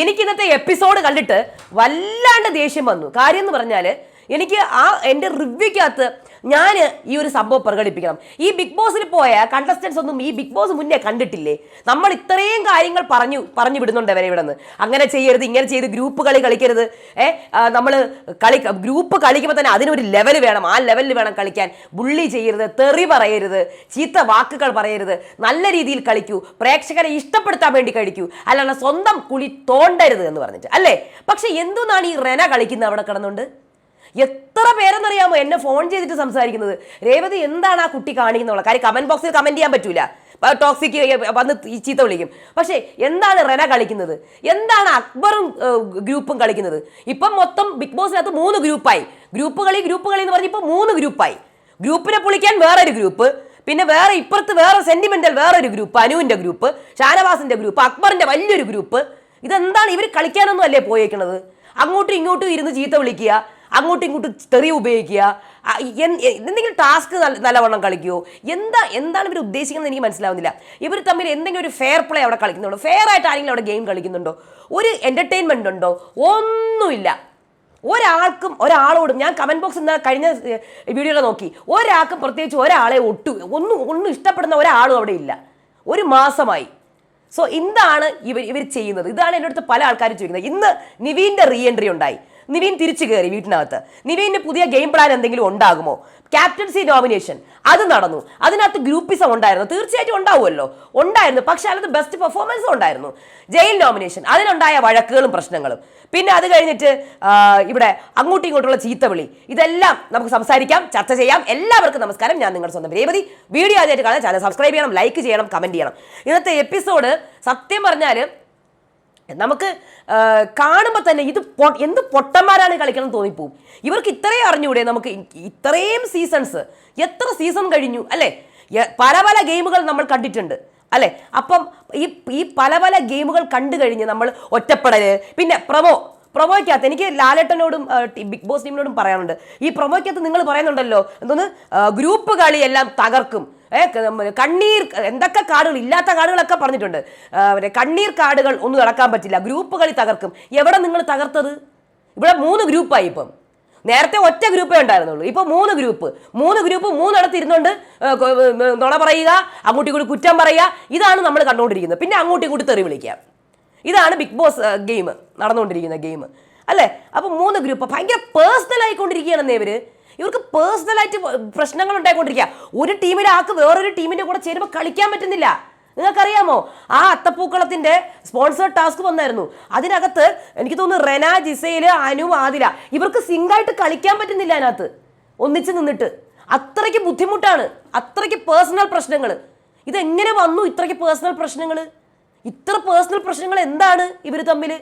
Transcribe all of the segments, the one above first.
എനിക്ക് ഇന്നത്തെ എപ്പിസോഡ് കണ്ടിട്ട് വല്ലാണ്ട് ദേഷ്യം വന്നു. കാര്യം എന്ന് പറഞ്ഞാൽ എനിക്ക് ആ എന്റെ റിവ്യൂക്കകത്ത് ഞാൻ ഈ ഒരു സംഭവം പ്രകടിപ്പിക്കണം. ഈ ബിഗ് ബോസിൽ പോയ കണ്ടസ്റ്റൻസ് ഒന്നും ഈ ബിഗ് ബോസ് മുന്നേ കണ്ടിട്ടില്ലേ? നമ്മൾ ഇത്രയും കാര്യങ്ങൾ പറഞ്ഞു പറഞ്ഞു വിടുന്നുണ്ട് അവരെ ഇവിടെ നിന്ന്. അങ്ങനെ ചെയ്യരുത് ഇങ്ങനെ ചെയ്ത് ഗ്രൂപ്പ് കളി കളിക്കരുത്. ഏ നമ്മൾ കളി ഗ്രൂപ്പ് കളിക്കുമ്പോൾ തന്നെ അതിനൊരു ലെവൽ വേണം. ആ ലെവലിൽ വേണം കളിക്കാൻ. ബുള്ളി ചെയ്യരുത് തെറി പറയരുത് ചീത്ത വാക്കുകൾ പറയരുത്. നല്ല രീതിയിൽ കളിക്കൂ. പ്രേക്ഷകരെ ഇഷ്ടപ്പെടുത്താൻ വേണ്ടി കഴിക്കൂ അല്ലാണ്ട് സ്വന്തം കുളി തോണ്ടരുത് എന്ന് പറഞ്ഞിട്ട്. അല്ലേ? പക്ഷെ എന്തുന്നാണ് ഈ റെന കളിക്കുന്നത് അവിടെ കിടന്നുകൊണ്ട്? എത്ര പേരെന്നറിയാമോ എന്നെ ഫോൺ ചെയ്തിട്ട് സംസാരിക്കുന്നത്? രേവതി എന്താണ് ആ കുട്ടി കാണിക്കുന്നുള്ള കാര്യം കമന്റ് ബോക്സിൽ കമന്റ് ചെയ്യാൻ പറ്റൂല. ടോക്സിക്ക് വന്ന് ചീത്ത വിളിക്കും. പക്ഷേ എന്താണ് റെന കളിക്കുന്നത്? എന്താണ് അക്ബറും ഗ്രൂപ്പും കളിക്കുന്നത്? ഇപ്പം മൊത്തം ബിഗ് ബോസിനകത്ത് മൂന്ന് ഗ്രൂപ്പായി ഗ്രൂപ്പ് കളി ഗ്രൂപ്പ് കളി എന്ന് പറഞ്ഞപ്പോൾ മൂന്ന് ഗ്രൂപ്പായി ഗ്രൂപ്പിനെ പൊളിക്കാൻ വേറൊരു ഗ്രൂപ്പ് പിന്നെ വേറെ ഇപ്പുറത്ത് വേറെ സെന്റിമെന്റൽ വേറൊരു ഗ്രൂപ്പ് അനുവിന്റെ ഗ്രൂപ്പ് ഷാനവാസിന്റെ ഗ്രൂപ്പ് അക്ബറിന്റെ വലിയൊരു ഗ്രൂപ്പ് ഇതെന്താണ് ഇവർ കളിക്കാനൊന്നും അല്ലേ പോയേക്കണത്? അങ്ങോട്ടും ഇങ്ങോട്ടും ഇരുന്ന് ചീത്ത വിളിക്കുക. അങ്ങോട്ടും ഇങ്ങോട്ടും തെറി ഉപയോഗിക്കുക. എന്തെങ്കിലും ടാസ്ക് നല്ലവണ്ണം കളിക്കുമോ എന്താ എന്താണ് ഇവർ ഉദ്ദേശിക്കുന്നത് എനിക്ക് മനസ്സിലാവുന്നില്ല. ഇവർ തമ്മിൽ എന്തെങ്കിലും ഒരു ഫെയർ പ്ലേ അവിടെ കളിക്കുന്നുണ്ടോ? ഫെയർ ആയിട്ട് ആരെങ്കിലും അവിടെ ഗെയിം കളിക്കുന്നുണ്ടോ? ഒരു എന്റർടൈൻമെന്റ് ഉണ്ടോ? ഒന്നുമില്ല. ഒരാൾക്കും ഒരാളോടും ഞാൻ കമന്റ് ബോക്സ് ഇന്ന് കഴിഞ്ഞ വീഡിയോയിൽ നോക്കി. ഒരാൾക്കും പ്രത്യേകിച്ച് ഒരാളെ ഒട്ടു ഒന്നും ഒന്നും ഇഷ്ടപ്പെടുന്ന ഒരാളും അവിടെ ഇല്ല. ഒരു മാസമായി. സോ എന്താണ് ഇവർ ഇവർ ചെയ്യുന്നത്. ഇതാണ് എന്റെ അടുത്ത് പല ആൾക്കാരും ചോദിക്കുന്നത്. ഇന്ന് നിവീന്റെ റീ എൻട്രി ഉണ്ടായി. നിവീൻ തിരിച്ചു കയറി വീട്ടിനകത്ത്. നിവീന്റെ പുതിയ ഗെയിം പ്ലാൻ എന്തെങ്കിലും ഉണ്ടാകുമോ? ക്യാപ്റ്റൻസി നോമിനേഷൻ അത് നടന്നു. അതിനകത്ത് ഗ്രൂപ്പിസം ഉണ്ടായിരുന്നു. തീർച്ചയായിട്ടും ഉണ്ടാവുമല്ലോ. ഉണ്ടായിരുന്നു. പക്ഷെ അതിനകത്ത് ബെസ്റ്റ് പെർഫോമൻസും ഉണ്ടായിരുന്നു. ജയിൽ നോമിനേഷൻ അതിനുണ്ടായ വഴക്കുകളും പ്രശ്നങ്ങളും. പിന്നെ അത് കഴിഞ്ഞിട്ട് ഇവിടെ അങ്ങോട്ടും ഇങ്ങോട്ടുള്ള ചീത്തവിളി ഇതെല്ലാം നമുക്ക് സംസാരിക്കാം ചർച്ച ചെയ്യാം. എല്ലാവർക്കും നമസ്കാരം. ഞാൻ നിങ്ങളുടെ സ്വന്തം രേവതി. വീഡിയോ ആദ്യമായിട്ട് കാണാൻ ചാനൽ സബ്സ്ക്രൈബ് ചെയ്യണം ലൈക്ക് ചെയ്യണം കമന്റ് ചെയ്യണം. ഇന്നത്തെ എപ്പിസോഡ് സത്യം പറഞ്ഞാൽ നമുക്ക് കാണുമ്പോൾ തന്നെ ഇത് എന്ത് പൊട്ടന്മാരാണ് കളിക്കണം തോന്നിപ്പോവും. ഇവർക്ക് ഇത്രയും അറിഞ്ഞൂടെ നമുക്ക് ഇത്രയും സീസൺസ് എത്ര സീസൺ കഴിഞ്ഞു അല്ലേ? പല പല ഗെയിമുകൾ നമ്മൾ കണ്ടിട്ടുണ്ട് അല്ലേ? അപ്പം ഈ ഈ പല പല ഗെയിമുകൾ കണ്ടു കഴിഞ്ഞ് നമ്മൾ ഒറ്റപ്പെടൽ പിന്നെ പ്രമോ പ്രൊമോയ്ക്കകത്ത് എനിക്ക് ലാലേട്ടനോടും ബിഗ് ബോസ് ടീമിനോടും പറയാനുണ്ട്. ഈ പ്രൊമോയ്ക്കകത്ത് നിങ്ങൾ പറയുന്നുണ്ടല്ലോ എന്തോന്ന്? ഗ്രൂപ്പ് കളി എല്ലാം തകർക്കും കണ്ണീർ എന്തൊക്കെ കാർഡുകൾ ഇല്ലാത്ത കാർഡുകളൊക്കെ പറഞ്ഞിട്ടുണ്ട്. കണ്ണീർ കാർഡുകൾ ഒന്നും നടക്കാൻ പറ്റില്ല. ഗ്രൂപ്പ് കളി തകർക്കും. എവിടെ നിങ്ങൾ തകർത്തത്? ഇവിടെ മൂന്ന് ഗ്രൂപ്പായി ഇപ്പം. നേരത്തെ ഒറ്റ ഗ്രൂപ്പേ ഉണ്ടായിരുന്നുള്ളൂ. ഇപ്പോൾ മൂന്ന് ഗ്രൂപ്പ്. മൂന്ന് ഗ്രൂപ്പ് മൂന്നിടത്ത് കൊ- നുണ പറയുക അങ്ങോട്ടും കൂടി കുറ്റം പറയുക ഇതാണ് നമ്മൾ കണ്ടുകൊണ്ടിരിക്കുന്നത്. പിന്നെ അങ്ങോട്ടും കൂടി തെറി വിളിക്കുക. ഇതാണ് ബിഗ് ബോസ് ഗെയിം നടന്നുകൊണ്ടിരിക്കുന്ന ഗെയിം. അല്ലേ? അപ്പൊ മൂന്ന് ഗ്രൂപ്പ് ഭയങ്കര പേഴ്സണൽ ആയിക്കൊണ്ടിരിക്കുകയാണെന്നേ ഇവർ. ഇവർക്ക് പേഴ്സണലായിട്ട് പ്രശ്നങ്ങൾ ഉണ്ടായിക്കൊണ്ടിരിക്കുക. ഒരു ടീമിലെ ആൾക്ക് വേറൊരു ടീമിന്റെ കൂടെ ചേരുമ്പോൾ കളിക്കാൻ പറ്റുന്നില്ല. നിങ്ങൾക്കറിയാമോ? ആ അത്തപ്പൂക്കളത്തിന്റെ സ്പോൺസർ ടാസ്ക് വന്നായിരുന്നു. അതിനകത്ത് എനിക്ക് തോന്നുന്നു റെന ജിസയിൽ അനു ആദില ഇവർക്ക് സിംഗായിട്ട് കളിക്കാൻ പറ്റുന്നില്ല അതിനകത്ത്. ഒന്നിച്ച് നിന്നിട്ട്. അത്രയ്ക്ക് ബുദ്ധിമുട്ടാണ്. അത്രയ്ക്ക് പേഴ്സണൽ പ്രശ്നങ്ങൾ ഇതെങ്ങനെ വന്നു ഇത്രയ്ക്ക് പേഴ്സണൽ പ്രശ്നങ്ങൾ ഇത്ര പേഴ്സണൽ പ്രശ്നങ്ങൾ എന്താണ് ഇവർ തമ്മിൽ?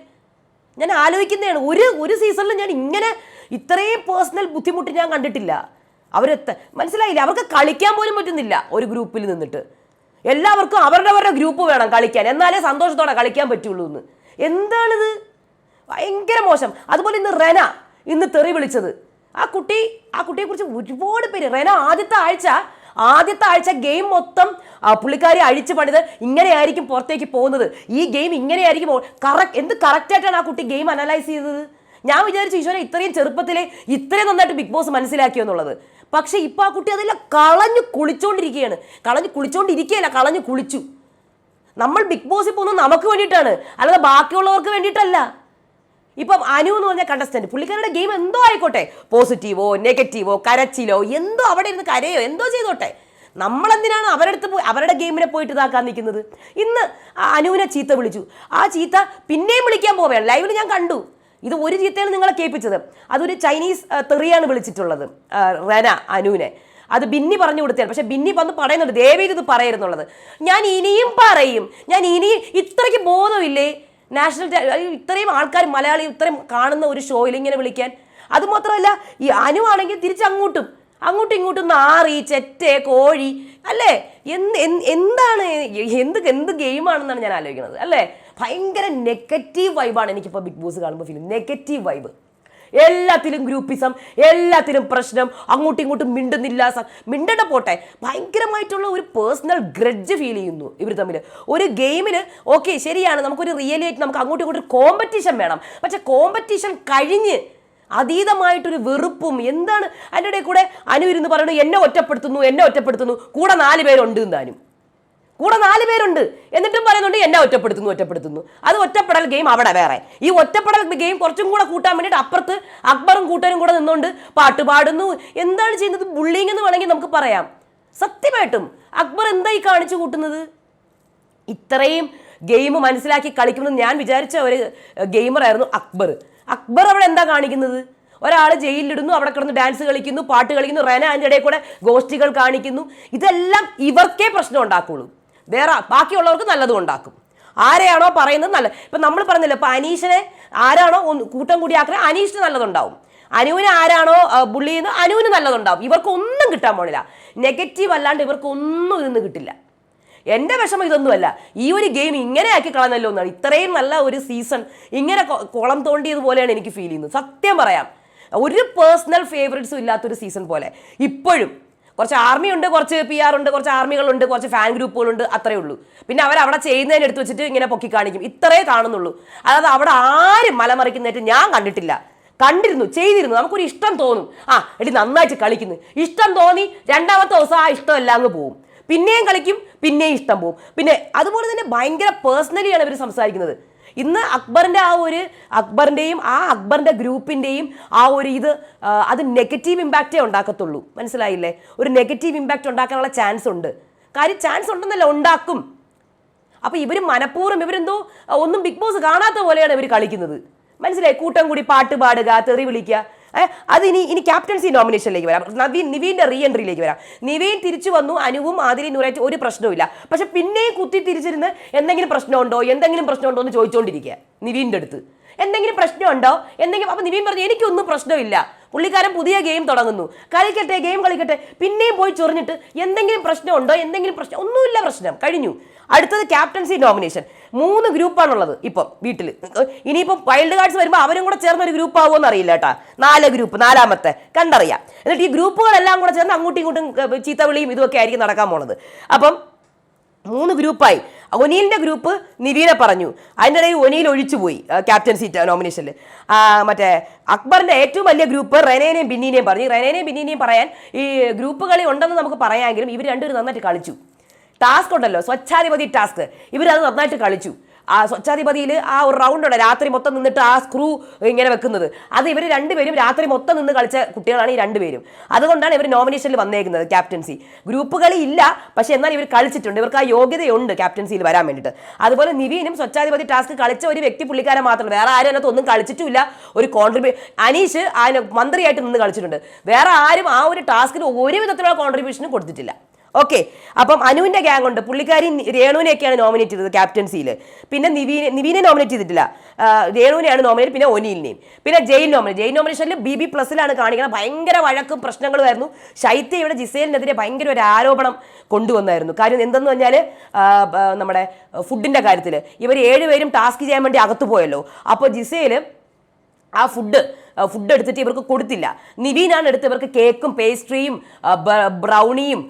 ഞാൻ ആലോചിക്കുന്നതാണ്. ഒരു ഒരു സീസണിൽ ഞാൻ ഇങ്ങനെ ഇത്രയും പേഴ്സണൽ ബുദ്ധിമുട്ട് ഞാൻ കണ്ടിട്ടില്ല. അവരെത്ത മനസ്സിലായില്ല? അവർക്ക് കളിക്കാൻ പോലും പറ്റുന്നില്ല ഒരു ഗ്രൂപ്പിൽ നിന്നിട്ട്. എല്ലാവർക്കും അവരുടെ അവരുടെ ഗ്രൂപ്പ് വേണം കളിക്കാൻ. എന്നാലേ സന്തോഷത്തോടെ കളിക്കാൻ പറ്റുള്ളൂ എന്ന്. എന്താണിത്? ഭയങ്കര മോശം. അതുപോലെ ഇന്ന് റെന ഇന്ന് തെറി വിളിച്ചത്. ആ കുട്ടി ആ കുട്ടിയെക്കുറിച്ച് ഒരുപാട് പേര് റെന ആദ്യത്തെ ആഴ്ച ആദ്യത്തെ ആഴ്ച ഗെയിം മൊത്തം പുള്ളിക്കാരി അഴിച്ചു പണിത് ഇങ്ങനെയായിരിക്കും പുറത്തേക്ക് പോകുന്നത്. ഈ ഗെയിം ഇങ്ങനെയായിരിക്കും കറക്റ്റ് എന്ത് കറക്റ്റായിട്ടാണ് ആ കുട്ടി ഗെയിം അനലൈസ് ചെയ്തത്? ഞാൻ വിചാരിച്ചു ഈശോനെ ഇത്രയും ചെറുപ്പത്തിൽ ഇത്രയും നന്നായിട്ട് ബിഗ് ബോസ് മനസ്സിലാക്കിയോ എന്നുള്ളത്. പക്ഷെ ഇപ്പൊ ആ കുട്ടി അതെല്ലാം കളഞ്ഞു കുളിച്ചോണ്ടിരിക്കുകയാണ്. കളഞ്ഞു കുളിച്ചോണ്ടിരിക്കുകയല്ല കളഞ്ഞു കുളിച്ചു. നമ്മൾ ബിഗ് ബോസിൽ പോകുന്നത് നമുക്ക് വേണ്ടിയിട്ടാണ്. അല്ലാതെ ബാക്കിയുള്ളവർക്ക് വേണ്ടിയിട്ടല്ല. ഇപ്പം അനു എന്ന് പറഞ്ഞ കണ്ടസ്റ്റന്റ് പുള്ളിക്കാരുടെ ഗെയിം എന്തോ ആയിക്കോട്ടെ. പോസിറ്റീവോ നെഗറ്റീവോ കരച്ചിലോ എന്തോ അവിടെ ഇരുന്ന് കരയോ എന്തോ ചെയ്തോട്ടെ. നമ്മളെന്തിനാണ് അവരുടെ അടുത്ത് പോയി അവരുടെ ഗെയിമിനെ പോയിട്ട് ഇതാക്കാൻ നിൽക്കുന്നത്? ഇന്ന് അനുവിനെ ചീത്ത വിളിച്ചു. ആ ചീത്ത പിന്നെയും വിളിക്കാൻ പോവുകയാണ്. ലൈവിൽ ഞാൻ കണ്ടു. ഇത് ഒരു ചീത്തയാണ് നിങ്ങളെ കേൾപ്പിച്ചത്. അതൊരു ചൈനീസ് തെറിയാണ് വിളിച്ചിട്ടുള്ളത് റന അനുവിനെ. അത് ബിന്നി പറഞ്ഞു കൊടുത്തതാണ്. പക്ഷെ ബിന്നി വന്ന് പറയുന്നുണ്ട് ദേവി ഇത് പറയരുന്നുള്ളത്. ഞാൻ ഇനിയും പറയും. ഞാൻ ഇനിയും ഇത്രയ്ക്ക് ബോധമില്ലേ? നാഷണൽ ഇത്രയും ആൾക്കാർ മലയാളി ഇത്രയും കാണുന്ന ഒരു ഷോയിൽ ഇങ്ങനെ വിളിക്കാൻ. അതുമാത്രമല്ല ഈ അനുവാണെങ്കിൽ തിരിച്ചങ്ങോട്ടും തിരിച്ച് അങ്ങോട്ടും ഇങ്ങോട്ടും നാറി ചെറ്റ് കോഴി അല്ലേ? എന്ത് എന്താണ് എന്ത് എന്ത് ഗെയിമാണെന്നാണ് ഞാൻ ആലോചിക്കുന്നത് അല്ലേ? ഭയങ്കര നെഗറ്റീവ് വൈബാണ് എനിക്കിപ്പോൾ ബിഗ് ബോസ് കാണുമ്പോൾ ഫീൽ നെഗറ്റീവ് വൈബ് എല്ലാത്തിലും ഗ്രൂപ്പിസം എല്ലാത്തിലും പ്രശ്നം. അങ്ങോട്ടും ഇങ്ങോട്ടും മിണ്ടുന്നില്ല മിണ്ടണ്ട പോട്ടെ. ഭയങ്കരമായിട്ടുള്ള ഒരു പേഴ്സണൽ ഗ്രഡ്ജ് ഫീൽ ചെയ്യുന്നു ഇവർ തമ്മിൽ ഒരു ഗെയിമിൽ ഓക്കെ ശരിയാണ് നമുക്കൊരു റിയലായിട്ട് നമുക്ക് അങ്ങോട്ടും ഇങ്ങോട്ടും കോമ്പറ്റീഷൻ വേണം. പക്ഷെ കോമ്പറ്റീഷൻ കഴിഞ്ഞ് അതീതമായിട്ടൊരു വെറുപ്പും എന്താണ്? അതിന്റെ ഇടയിൽ കൂടെ അനുവിരുന്ന് പറയുന്നു പറയുന്നത് എന്നെ ഒറ്റപ്പെടുത്തുന്നു എന്നെ ഒറ്റപ്പെടുത്തുന്നു. കൂടെ നാല് പേരുണ്ട് എന്താനും കൂടെ നാല് പേരുണ്ട്. എന്നിട്ടും പറയുന്നുണ്ട് എന്നെ ഒറ്റപ്പെടുത്തുന്നു ഒറ്റപ്പെടുത്തുന്നു. അത് ഒറ്റപ്പെടൽ ഗെയിം അവിടെ വേറെ. ഈ ഒറ്റപ്പെടൽ ഗെയിം കുറച്ചും കൂടെ കൂട്ടാൻ വേണ്ടിയിട്ട് അപ്പുറത്ത് അക്ബറും കൂട്ടരും കൂടെ നിന്നുകൊണ്ട് പാട്ട് പാടുന്നു. എന്താണ് ചെയ്യുന്നത്? ബുള്ളിങ് എന്ന് വേണമെങ്കിൽ നമുക്ക് പറയാം. സത്യമായിട്ടും. അക്ബർ എന്തായി കാണിച്ചു കൂട്ടുന്നത്? ഇത്രയും ഗെയിം മനസ്സിലാക്കി കളിക്കുന്നത് ഞാൻ വിചാരിച്ച ഒരു ഗെയിമറായിരുന്നു അക്ബർ. അക്ബർ അവിടെ എന്താ കാണിക്കുന്നത്? ഒരാൾ ജയിലിലിടുന്നു അവിടെ കിടന്ന് ഡാൻസ് കളിക്കുന്നു പാട്ട് കളിക്കുന്നു റെന അതിന്റെ ഇടയിൽ കൂടെ ഗോഷ്ഠികൾ കാണിക്കുന്നു. ഇതെല്ലാം ഇവർക്കേ പ്രശ്നം ഉണ്ടാക്കുള്ളൂ. വേറെ ബാക്കിയുള്ളവർക്ക് നല്ലതും ഉണ്ടാക്കും. ആരെയാണോ പറയുന്നത് നല്ല ഇപ്പം നമ്മൾ പറഞ്ഞില്ല ഇപ്പം അനീഷിനെ ആരാണോ കൂട്ടം കൂടിയാക്കുന്നത് അനീഷിന് നല്ലതുണ്ടാവും. അനുവിന് ആരാണോ ബുള്ളി ചെയ്യുന്നത് അനുവിന് നല്ലതുണ്ടാവും. ഇവർക്കൊന്നും കിട്ടാൻ പോണില്ല. നെഗറ്റീവ് അല്ലാണ്ട് ഇവർക്കൊന്നും ഇതൊന്നും കിട്ടില്ല. എന്റെ വിഷമം ഇതൊന്നുമല്ല. ഈ ഒരു ഗെയിം ഇങ്ങനെ ആക്കി കളഞ്ഞല്ലോ എന്നാണ്. ഇത്രയും നല്ല ഒരു സീസൺ ഇങ്ങനെ കുളം തോണ്ടിയതുപോലെയാണ് എനിക്ക് ഫീൽ ചെയ്യുന്നത്. സത്യം പറയാം. ഒരു പേഴ്സണൽ ഫേവറേറ്റ്സും ഇല്ലാത്തൊരു സീസൺ പോലെ. ഇപ്പോഴും കുറച്ച് ആർമി ഉണ്ട് കുറച്ച് പി ആർ ഉണ്ട് കുറച്ച് ആർമികളുണ്ട് കുറച്ച് ഫാൻ ഗ്രൂപ്പുകളുണ്ട് അത്രേ ഉള്ളൂ. പിന്നെ അവർ അവിടെ ചെയ്യുന്നതിന് എടുത്ത് വെച്ചിട്ട് ഇങ്ങനെ പൊക്കി കാണിക്കും. ഇത്രേ കാണുന്നുള്ളൂ. അതായത് അവിടെ ആരും മലമറിക്കുന്നതായിട്ട് ഞാൻ കണ്ടിട്ടില്ല. കണ്ടിരുന്നു ചെയ്തിരുന്നു. നമുക്കൊരു ഇഷ്ടം തോന്നും. ആ എടി നന്നായിട്ട് കളിക്കുന്നു. ഇഷ്ടം തോന്നി രണ്ടാമത്തെ ദിവസം ആ ഇഷ്ടമല്ല അങ്ങ് പോവും. പിന്നെയും കളിക്കും പിന്നെയും ഇഷ്ടം പോവും. പിന്നെ അതുപോലെ തന്നെ ഭയങ്കര പേഴ്സണലിയാണ് ഇവർ സംസാരിക്കുന്നത്. ഇന്ന് അക്ബറിന്റെ ആ ഒരു അക്ബറിന്റെയും ആ അക്ബറിന്റെ ഗ്രൂപ്പിന്റെയും ആ ഒരു ഇത് അത് നെഗറ്റീവ് ഇമ്പാക്റ്റേ ഉണ്ടാക്കത്തുള്ളൂ. മനസ്സിലായില്ലേ? ഒരു നെഗറ്റീവ് ഇമ്പാക്റ്റ് ഉണ്ടാക്കാനുള്ള ചാൻസ് ഉണ്ട്. കാര്യം ചാൻസ് ഉണ്ടെന്നല്ല ഉണ്ടാക്കും. അപ്പോൾ ഇവർ മനഃപൂർവം ഇവരെന്തോ ഒന്നും ബിഗ് ബോസ് കാണാത്ത പോലെയാണ് ഇവർ കളിക്കുന്നത്. മനസ്സിലായി? കൂട്ടം കൂടി പാട്ട് പാടുക തെറി വിളിക്കുക. അത് ഇനി ഇനി ക്യാപ്റ്റൻസി നോമിനേഷനിലേക്ക് വരാം. നവീൻ നിവീന്റെ റീ എൻട്രിയിലേക്ക് വരാം. നിവീൻ തിരിച്ചു വന്നു അനുവും ആദിലി നൂറായിട്ട് ഒരു പ്രശ്നവുമില്ല. പക്ഷെ പിന്നെയും കുത്തി തിരിച്ചിരുന്ന് എന്തെങ്കിലും പ്രശ്നമുണ്ടോ? എന്തെങ്കിലും പ്രശ്നമുണ്ടോ എന്ന് ചോദിച്ചുകൊണ്ടിരിക്കുക നിവീന്റെ അടുത്ത്. എന്തെങ്കിലും പ്രശ്നമുണ്ടോ? എന്തെങ്കിലും അപ്പൊ നിവീൻ പറഞ്ഞു എനിക്കൊന്നും പ്രശ്നമില്ല. പുള്ളിക്കാരൻ പുതിയ ഗെയിം തുടങ്ങുന്നു. കളിക്കട്ടെ ഗെയിം കളിക്കട്ടെ. പിന്നെയും പോയി ചൊറിഞ്ഞിട്ട് എന്തെങ്കിലും പ്രശ്നമുണ്ടോ? എന്തെങ്കിലും പ്രശ്നം ഒന്നുമില്ല പ്രശ്നം. കഴിഞ്ഞു. അടുത്തത് ക്യാപ്റ്റൻസി നോമിനേഷൻ. മൂന്ന് ഗ്രൂപ്പാണുള്ളത് ഇപ്പം വീട്ടിൽ ഇനിയിപ്പം വൈൽഡ് കാർഡ്സ് വരുമ്പോൾ അവരും കൂടെ ചേർന്ന ഒരു ഗ്രൂപ്പ് ആവുമോ എന്നറിയില്ല കേട്ടാ. നാല് ഗ്രൂപ്പ് നാലാമത്തെ. കണ്ടറിയാം. എന്നിട്ട് ഈ ഗ്രൂപ്പുകളെല്ലാം കൂടെ ചേർന്ന് അങ്ങോട്ടും ഇങ്ങോട്ടും ചീത്തവിളിയും ഇതുമൊക്കെ ആയിരിക്കും നടക്കാൻ പോണത്. അപ്പം മൂന്ന് ഗ്രൂപ്പായി. ഒനീലിന്റെ ഗ്രൂപ്പ് നിവീനെ പറഞ്ഞു. അതിന്റെ ഇടയിൽ ഒനീൽ ഒഴിച്ചുപോയി സീറ്റ് നോമിനേഷനിൽ മറ്റേ അക്ബറിന്റെ ഏറ്റവും വലിയ ഗ്രൂപ്പ് റെനേനെയും ബിന്നീനെയും പറഞ്ഞു. റെനേനെയും ബിന്നീനെയും പറയാൻ ഈ ഗ്രൂപ്പ് കളി ഉണ്ടെന്ന് നമുക്ക് പറയാമെങ്കിലും ഇവർ രണ്ടുപേരും നന്നായിട്ട് കളിച്ചു. ടാസ്ക് ഉണ്ടല്ലോ സ്വച്ഛാധിപതി ടാസ്ക് ഇവരത് നന്നായിട്ട് കളിച്ചു. ആ സ്വച്ഛാധിപതിയിൽ ആ ഒരു റൗണ്ട് ഉണ്ട് രാത്രി മൊത്തം നിന്നിട്ട് ആ സ്ക്രൂ ഇങ്ങനെ വെക്കുന്നത്. അത് ഇവർ രണ്ടുപേരും രാത്രി മൊത്തം നിന്ന് കളിച്ച കുട്ടികളാണ് ഈ രണ്ടുപേരും. അതുകൊണ്ടാണ് ഇവർ നോമിനേഷനിൽ വന്നേക്കുന്നത് ക്യാപ്റ്റൻസി ഗ്രൂപ്പ് കളി ഇല്ല പക്ഷേ എന്നാൽ ഇവർ കളിച്ചിട്ടുണ്ട്. ഇവർക്ക് ആ യോഗ്യതയുണ്ട് ക്യാപ്റ്റൻസിയിൽ വരാൻ വേണ്ടിയിട്ട്. അതുപോലെ നിവീനും സ്വച്ഛാധിപതി ടാസ്ക് കളിച്ച ഒരു വ്യക്തി പുള്ളിക്കാരൻ മാത്രമല്ല. വേറെ ആരും അതിനകത്ത് ഒന്നും കളിച്ചിട്ടുമില്ല. ഒരു കോൺട്രിബ്യൂ അനീഷ് അതിന് മന്ത്രിയായിട്ട് നിന്ന് കളിച്ചിട്ടുണ്ട്. വേറെ ആരും ആ ഒരു ടാസ്കിന് ഒരു വിധത്തിലുള്ള കോൺട്രിബ്യൂഷനും കൊടുത്തിട്ടില്ല. ഓക്കെ അപ്പം അനുവിന്റെ ഗ്യാങ് ഉണ്ട്. പുള്ളിക്കാരി രേണുവിനെയൊക്കെയാണ് നോമിനേറ്റ് ചെയ്തത് ക്യാപ്റ്റൻസിയിൽ പിന്നെ നിവീനെ നിവീനെ നോമിനേറ്റ് ചെയ്തിട്ടില്ല. രേണുവിനെയാണ് നോമിനേറ്റ് പിന്നെ ഒനിലിനെയും. പിന്നെ ജയിൽ നോമിനേറ്റ് ജയിൽ നോമിനേഷനിൽ ബി ബി പ്ലസിലാണ് കാണിക്കുന്നത് ഭയങ്കര വഴക്കും പ്രശ്നങ്ങളുമായിരുന്നു. ശൈത്യയുടെ ജിസേലിനെതിരെ ഭയങ്കര ഒരു ആരോപണം കൊണ്ടുവന്നായിരുന്നു. കാര്യം എന്തെന്ന് പറഞ്ഞാൽ നമ്മുടെ ഫുഡിന്റെ കാര്യത്തിൽ ഇവർ ഏഴുപേരും ടാസ്ക് ചെയ്യാൻ വേണ്ടി അകത്തു പോയല്ലോ. അപ്പോൾ ജിസേൽ ആ ഫുഡ് ഫുഡ് എടുത്തിട്ട് ഇവർക്ക് കൊടുത്തില്ല. നിവീനാണ് എടുത്ത് ഇവർക്ക് കേക്കും പേസ്ട്രിയും ബ്രൗണിയും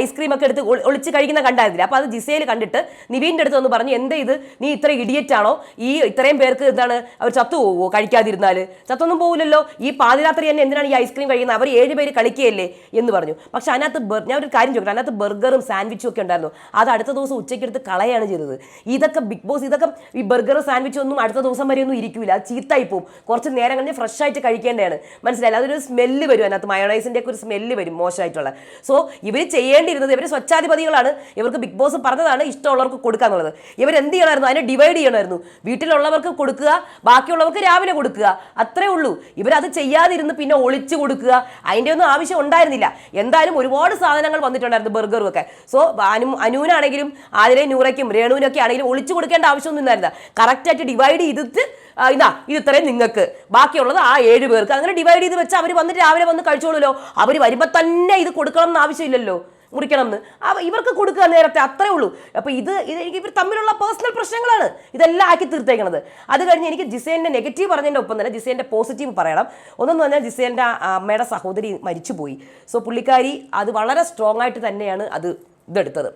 ഐസ്ക്രീം ഒക്കെ എടുത്ത് ഒളിച്ച് കഴിക്കുന്ന കണ്ടായിരുന്നില്ല. അപ്പോൾ അത് ജിസയിൽ കണ്ടിട്ട് നിവീന്റെ അടുത്ത് വന്ന് പറഞ്ഞു എന്താ ഇത്? നീ ഇത്ര ഇഡിയറ്റ് ആണോ? ഈ ഇത്രയും പേർക്ക് എന്താണ് അവർ ചത്തു പോവോ കഴിക്കാതിരുന്നാൽ ചത്തൊന്നും പോകില്ലല്ലോ ഈ പാതിരാത്രി തന്നെ എന്തിനാണ് ഈ ഐസ്ക്രീം കഴിക്കുന്നത്? അവർ ഏഴ് പേര് കളിക്കുകയല്ലേ? എന്ന് പറഞ്ഞു. പക്ഷെ അതിനകത്ത് ഞാൻ ഒരു കാര്യം ചോദിക്കട്ടെ? അതിനകത്ത് ബർഗറും സാൻഡ്വിച്ചും ഒക്കെ ഉണ്ടായിരുന്നു. അത് അടുത്ത ദിവസം ഉച്ചയ്ക്ക് എടുത്ത് കളയാണ് ചെയ്തത്. ഇതൊക്കെ ബിഗ് ബോസ് ഇതൊക്കെ ഈ ബർഗർ സാൻഡ്വിച്ച് ഒന്നും അടുത്ത ദിവസം വരെ ഒന്നും ഇരിക്കില്ല അത് ചീത്തായി പോകും കുറച്ച് നേരം കഴിഞ്ഞ് ഫ്രഷ് ആയിട്ട് കഴിക്കേണ്ടതാണ് മനസ്സിലായില്ല? അതൊരു സ്മെല്ല് വരും അതിനകത്ത്. മയോണൈസിന്റെ ഒക്കെ ഒരു സ്മെല്ല് വരും മോശമായിട്ടുള്ള. സോ ഇവർ ചെയ്യേണ്ടിയിരുന്നത് ഇവർ സ്വച്ഛാധിപതികളാണ്. ഇവർക്ക് ബിഗ് ബോസ് പറഞ്ഞതാണ് ഇഷ്ടമുള്ളവർക്ക് കൊടുക്കാന്നുള്ളത് ഇവർ എന്ത് ചെയ്യണമായിരുന്നു? അതിനെ ഡിവൈഡ് ചെയ്യണമായിരുന്നു. വീട്ടിലുള്ളവർക്ക് കൊടുക്കുക ബാക്കിയുള്ളവർക്ക് രാവിലെ കൊടുക്കുക. അത്രേ ഉള്ളൂ. ഇവരത് ചെയ്യാതിരുന്ന് പിന്നെ ഒളിച്ചു കൊടുക്കുക. അതിന്റെ ഒന്നും ആവശ്യം ഉണ്ടായിരുന്നില്ല. എന്തായാലും ഒരുപാട് സാധനങ്ങൾ വന്നിട്ടുണ്ടായിരുന്നു ബർഗറും ഒക്കെ. സോ അനു അനുവിനാണെങ്കിലും ആതിരെ നൂറയ്ക്കും രേണുവിനൊക്കെ ആണെങ്കിലും ഒളിച്ചു കൊടുക്കേണ്ട ആവശ്യമൊന്നും ഇല്ലായിരുന്നു. കറക്റ്റായിട്ട് ഡിവൈഡ് ചെയ്തിട്ട് ഇതാ ഇത് ഇത്രയും നിങ്ങൾക്ക്. ബാക്കിയുള്ളത് ആ ഏഴ് പേർക്ക്. അങ്ങനെ ഡിവൈഡ് ചെയ്ത് വെച്ച് അവർ വന്നിട്ട് രാവിലെ വന്ന് കഴിച്ചോളൂല്ലോ അവർ വരുമ്പോൾ തന്നെ ഇത് കൊടുക്കണം എന്ന് ആവശ്യമില്ലല്ലോ. മുറിക്കണം എന്ന് അവ- ഇവർക്ക് കൊടുക്കുക നേരത്തെ അത്രേ ഉള്ളൂ. അപ്പോൾ ഇത് ഇത് എനിക്ക് ഇവർ തമ്മിലുള്ള പേഴ്സണൽ പ്രശ്നങ്ങളാണ്. ഇതെല്ലാം ആക്കി തീർത്തേക്കണത്. അത് കഴിഞ്ഞ് എനിക്ക് ജിസേലിന്റെ നെഗറ്റീവ് പറഞ്ഞതിന്റെ ഒപ്പം തന്നെ ജിസേലിന്റെ പോസിറ്റീവ് പറയണം. ഒന്നെന്ന് പറഞ്ഞാൽ ജിസേലിന്റെ അമ്മയുടെ സഹോദരി മരിച്ചുപോയി. സോ പുള്ളിക്കാരി അത് വളരെ സ്ട്രോങ് ആയിട്ട് തന്നെയാണ് അത് ഇതെടുത്തത്.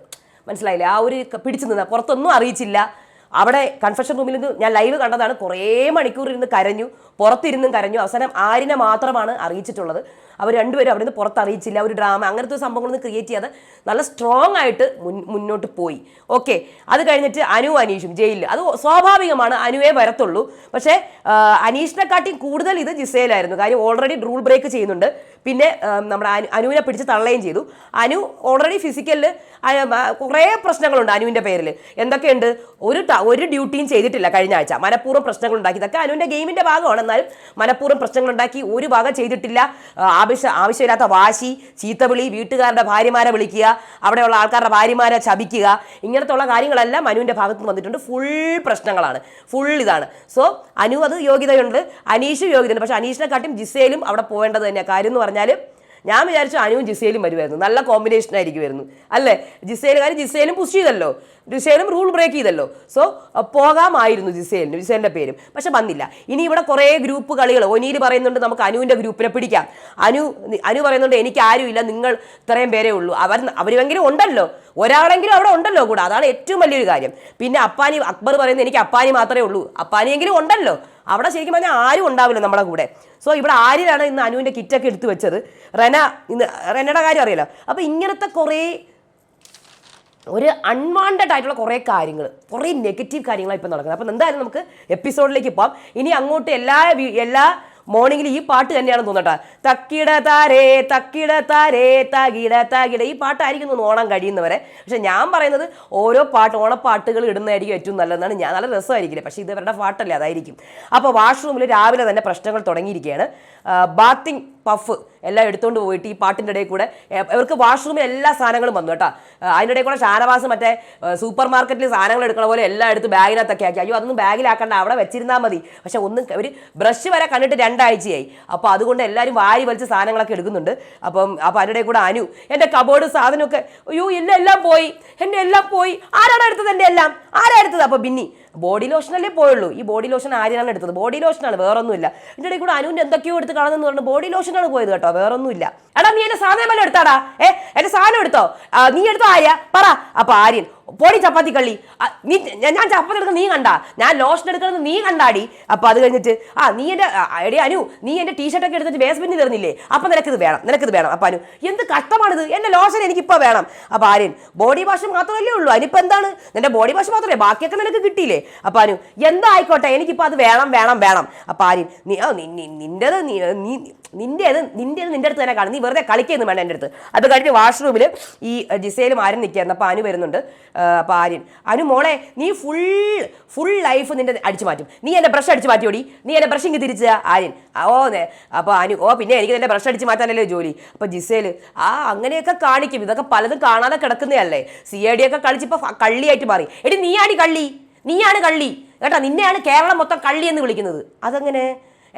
മനസ്സിലായില്ലേ? ആ ഒരു പിടിച്ചു നിന്ന പുറത്തൊന്നും അറിയിച്ചില്ല. അവിടെ കൺഫെഷൻ റൂമിൽ നിന്ന് ഞാൻ ലൈവ് കണ്ടതാണ് കുറേ മണിക്കൂർ ഇരുന്ന് കരഞ്ഞു പുറത്തിരുന്നും കരഞ്ഞു. അവസാനം ആരിനെ മാത്രമാണ് അറിയിച്ചിട്ടുള്ളത്. അവർ രണ്ടുപേരും അവിടെ നിന്ന് പുറത്തറിയിച്ചില്ല. ഒരു ഡ്രാമ അങ്ങനത്തെ സംഭവങ്ങളൊന്നും ക്രിയേറ്റ് ചെയ്യാതെ നല്ല സ്ട്രോങ് ആയിട്ട് മുന്നോട്ട് പോയി. ഓക്കെ അത് കഴിഞ്ഞിട്ട് അനു അനീഷും ജയിലിൽ അത് സ്വാഭാവികമാണ് അനുവേ വരത്തുള്ളൂ. പക്ഷേ അനീഷിനെക്കാട്ടിയും കൂടുതൽ ഇത് ജിസയിലായിരുന്നു കാര്യം ഓൾറെഡി റൂൾ ബ്രേക്ക് ചെയ്യുന്നുണ്ട്. പിന്നെ നമ്മുടെ അനു അനുവിനെ പിടിച്ച് തള്ളുകയും ചെയ്തു. അനു ഓൾറെഡി ഫിസിക്കലിൽ കുറേ പ്രശ്നങ്ങളുണ്ട് അനുവിന്റെ പേരിൽ എന്തൊക്കെയുണ്ട്? ഒരു ഒരു ഡ്യൂട്ടിയും ചെയ്തിട്ടില്ല കഴിഞ്ഞ ആഴ്ച. മനഃപൂർവം പ്രശ്നങ്ങൾ ഉണ്ടാക്കി ഇതൊക്കെ അനുവിന്റെ ഗെയിമിന്റെ ഭാഗമാണ്. എന്നാലും മനഃപൂർവം പ്രശ്നങ്ങൾ ഉണ്ടാക്കി ഒരു ഭാഗം ചെയ്തിട്ടില്ല. ആ, ആവശ്യ ആവശ്യമില്ലാത്ത വാശി ചീത്തവിളി വീട്ടുകാരുടെ ഭാര്യമാരെ വിളിക്കുക അവിടെയുള്ള ആൾക്കാരുടെ ഭാര്യമാരെ ചപിക്കുക ഇങ്ങനത്തെ ഉള്ള കാര്യങ്ങളെല്ലാം അനുവിന്റെ ഭാഗത്ത് വന്നിട്ടുണ്ട്. ഫുൾ പ്രശ്നങ്ങളാണ്. ഫുൾ ഇതാണ്. സോ അനു അത് യോഗ്യതയുണ്ട്. അനീഷ് യോഗ്യതയുണ്ട്. പക്ഷേ അനീഷിനെക്കാട്ടും ജിസയിലും അവിടെ പോകേണ്ടത് തന്നെയാണ് കാര്യം എന്ന് പറഞ്ഞാൽ ഞാൻ വിചാരിച്ചു അനുവും ജിസേലും വരുമായിരുന്നു നല്ല കോമ്പിനേഷൻ ആയിരിക്കുമായിരുന്നു അല്ലേ? ജിസയിൽ കാര്യം ജിസേലും പുഷ് ചെയ്തല്ലോ. ജിസേലും റൂൾ ബ്രേക്ക് ചെയ്തല്ലോ. സോ പോകാമായിരുന്നു ജിസേലിന് ജിസേലിന്റെ പേരും. പക്ഷെ വന്നില്ല. ഇനി ഇവിടെ കുറേ ഗ്രൂപ്പ് കളികൾ ഒനിയിൽ പറയുന്നുണ്ട് നമുക്ക് അനുവിന്റെ ഗ്രൂപ്പിനെ പിടിക്കാം. അനു അനു പറയുന്നുണ്ട് എനിക്ക് ആരുമില്ല നിങ്ങൾ ഇത്രയും പേരേ ഉള്ളൂ. അവർ അവരുമെങ്കിലും ഉണ്ടല്ലോ. ഒരാളെങ്കിലും അവിടെ ഉണ്ടല്ലോ കൂടെ. അതാണ് ഏറ്റവും വലിയൊരു കാര്യം. പിന്നെ അപ്പാനി അക്ബർ പറയുന്നത് എനിക്ക് അപ്പാനി മാത്രമേ ഉള്ളൂ. അപ്പാനിയെങ്കിലും ഉണ്ടല്ലോ. അവിടെ ശരിക്കും പറഞ്ഞാൽ ആരും ഉണ്ടാവില്ല നമ്മുടെ കൂടെ. സോ ഇവിടെ ആര്യനാണ് ഇന്ന് അനുവിന്റെ കിറ്റൊക്കെ എടുത്തു വെച്ചത്. റെന ഇന്ന് റെനയുടെ കാര്യം അറിയാലോ? അപ്പോൾ ഇങ്ങനത്തെ കുറേ ഒരു അൺവാണ്ടഡ് ആയിട്ടുള്ള കുറേ കാര്യങ്ങൾ കുറേ നെഗറ്റീവ് കാര്യങ്ങളാണ് ഇപ്പം നടക്കുന്നത്. അപ്പം എന്തായാലും നമുക്ക് എപ്പിസോഡിലേക്ക് പോകാം ഇനി അങ്ങോട്ട് എല്ലാ എല്ലാ മോർണിംഗിൽ ഈ പാട്ട് തന്നെയാണ് തോന്നട്ടെ തക്കിട താരേ തക്കിട താരേ തകിട തകിട. ഈ പാട്ടായിരിക്കും തോന്നുന്നു ഓണം കഴിയുന്നവരെ. പക്ഷെ ഞാൻ പറയുന്നത് ഓരോ പാട്ട് ഓണപ്പാട്ടുകൾ ഇടുന്നതായിരിക്കും ഏറ്റവും നല്ലതെന്നാണ് ഞാൻ. നല്ല രസമായിരിക്കില്ല? പക്ഷേ ഇത് ഇവരുടെ പാട്ടല്ലേ അതായിരിക്കും. അപ്പോൾ വാഷ്റൂമിൽ രാവിലെ തന്നെ പ്രശ്നങ്ങൾ തുടങ്ങിയിരിക്കുകയാണ്. ബാത്തിങ് പഫ് എല്ലാം എടുത്തുകൊണ്ട് പോയിട്ട് ഈ പാട്ടിന്റെ ഇടയിൽ കൂടെ ഇവർക്ക് വാഷ്റൂമിൽ എല്ലാ സാധനങ്ങളും വന്നു കേട്ടോ. അതിന്റെ ഇടയിൽ കൂടെ ഷാനവാസ് മറ്റേ സൂപ്പർ മാർക്കറ്റിൽ സാധനങ്ങൾ എടുക്കണ പോലെ എല്ലാം എടുത്ത് ബാഗിനകത്തൊക്കെ ആക്കി. അയ്യോ അതൊന്നും ബാഗിലാക്കണ്ട അവിടെ വെച്ചിരുന്നാൽ മതി. പക്ഷെ ഒന്നും ഒരു ബ്രഷ് വരെ കണ്ടിട്ട് രണ്ടാഴ്ചയായി. അപ്പോൾ അതുകൊണ്ട് എല്ലാവരും വാരി വലിച്ച് സാധനങ്ങളൊക്കെ എടുക്കുന്നുണ്ട്. അപ്പം അപ്പോൾ അതിന്റെ ഇടയിൽ കൂടെ അനു എന്റെ കബോർഡ് സാധനമൊക്കെ അയ്യോ എല്ലാം എല്ലാം പോയി. എന്റെ എല്ലാം പോയി. ആരാണ് എടുത്തത് എന്റെ എല്ലാം? ആരാ എടുത്തത്? അപ്പോൾ ബിന്നി. ബോഡി ലോഷനല്ലേ പോയുള്ളൂ. ഈ ബോഡി ലോഷൻ ആര്യനാണ് എടുത്തത്. ബോഡി ലോഷനാണ് വേറൊന്നുമില്ല. ഇതിന്റെ ഇടയിൽ കൂടെ അനുവിന്റെ എന്തൊക്കെയോ എടുത്ത് കളഞ്ഞെന്ന് പറഞ്ഞു ബോഡി ലോഷനാണ് പോയത് കേട്ടോ വേറൊന്നുമില്ല. എടാ നീ എന്റെ സാധനം എടുത്താടാ? ഏ എന്റെ സാധനം എടുത്തോ? നീ എടുത്തോ ആര്യ? പറ. അപ്പൊ ആര്യൻ പൊടി ചപ്പാത്തി കള്ളി. നീ ഞാൻ ചപ്പാത്തി എടുക്കുന്നത് നീ കണ്ട. ഞാൻ ലോഷൻ എടുക്കുന്നത് നീ കണ്ടാടി. അപ്പൊ അത് കഴിഞ്ഞിട്ട് ആ നീ എന്റെ എടി അനു നീ എന്റെ ടീഷർട്ട് ഒക്കെ എടുത്തിട്ട് ബേസ്മെന്റിൽ തീർന്നില്ലേ അപ്പൊ നിനക്കിത് വേണം നിനക്കിത് വേണം. അപ്പൊ അനു എന്ത് കഷ്ടമാണിത്? എന്റെ ലോഷൻ എനിക്കിപ്പോ വേണം. അപ്പൊ ആര്യൻ ബോഡി വാഷ് മാത്രമല്ലേ ഉള്ളൂ. അതിനിപ്പോൾ എന്താണ്? നിന്റെ ബോഡി വാഷ് മാത്രമേ ബാക്കിയൊക്കെ നിനക്ക് കിട്ടിയില്ലേ? അപ്പൊ അനു എന്തായിക്കോട്ടെ എനിക്കിപ്പോ അത് വേണം വേണം വേണം. അപ്പൊ ആര്യൻ നീ നിന്റേത് നീ നിന്റേത് നിന്റേത് നിന്റെ അടുത്ത് തന്നെ കാണും നീ വെറുതെ കളിക്കുന്നു വേണം എന്റെ അടുത്ത്. അത് കഴിഞ്ഞ് വാഷ്റൂമിൽ ഈ ജിസയിലും ആരും നിൽക്കുകയായിരുന്നു അപ്പോൾ അനു വരുന്നുണ്ട്. ആര്യൻ അനു മോളെ നീ ഫുൾ ഫുൾ ലൈഫ് നിന്റെ അടിച്ചു മാറ്റും. നീ എന്റെ ബ്രഷ് അടിച്ചു മാറ്റിയോടി? നീ എന്റെ ബ്രഷ് ഇങ്ങ് തിരിച്ച ആര്യൻ. ഓ അപ്പോൾ അനു ഓ പിന്നെ എനിക്ക് നിന്റെ ബ്രഷ് അടിച്ച് മാറ്റാനല്ലേ ജോലി. അപ്പോൾ ജിസേൽ ആ അങ്ങനെയൊക്കെ കാണിക്കും. ഇതൊക്കെ പലതും കാണാതെ കിടക്കുന്നതല്ലേ. സി ഐ ഡി ഒക്കെ കളിച്ചിപ്പോൾ കള്ളിയായിട്ട് മാറി. എടി നീയാടി കള്ളി. നീയാണ് കള്ളി. കേട്ടോ നിന്നെയാണ് കേരളം മൊത്തം കള്ളി എന്ന് വിളിക്കുന്നത്. അതങ്ങനെ?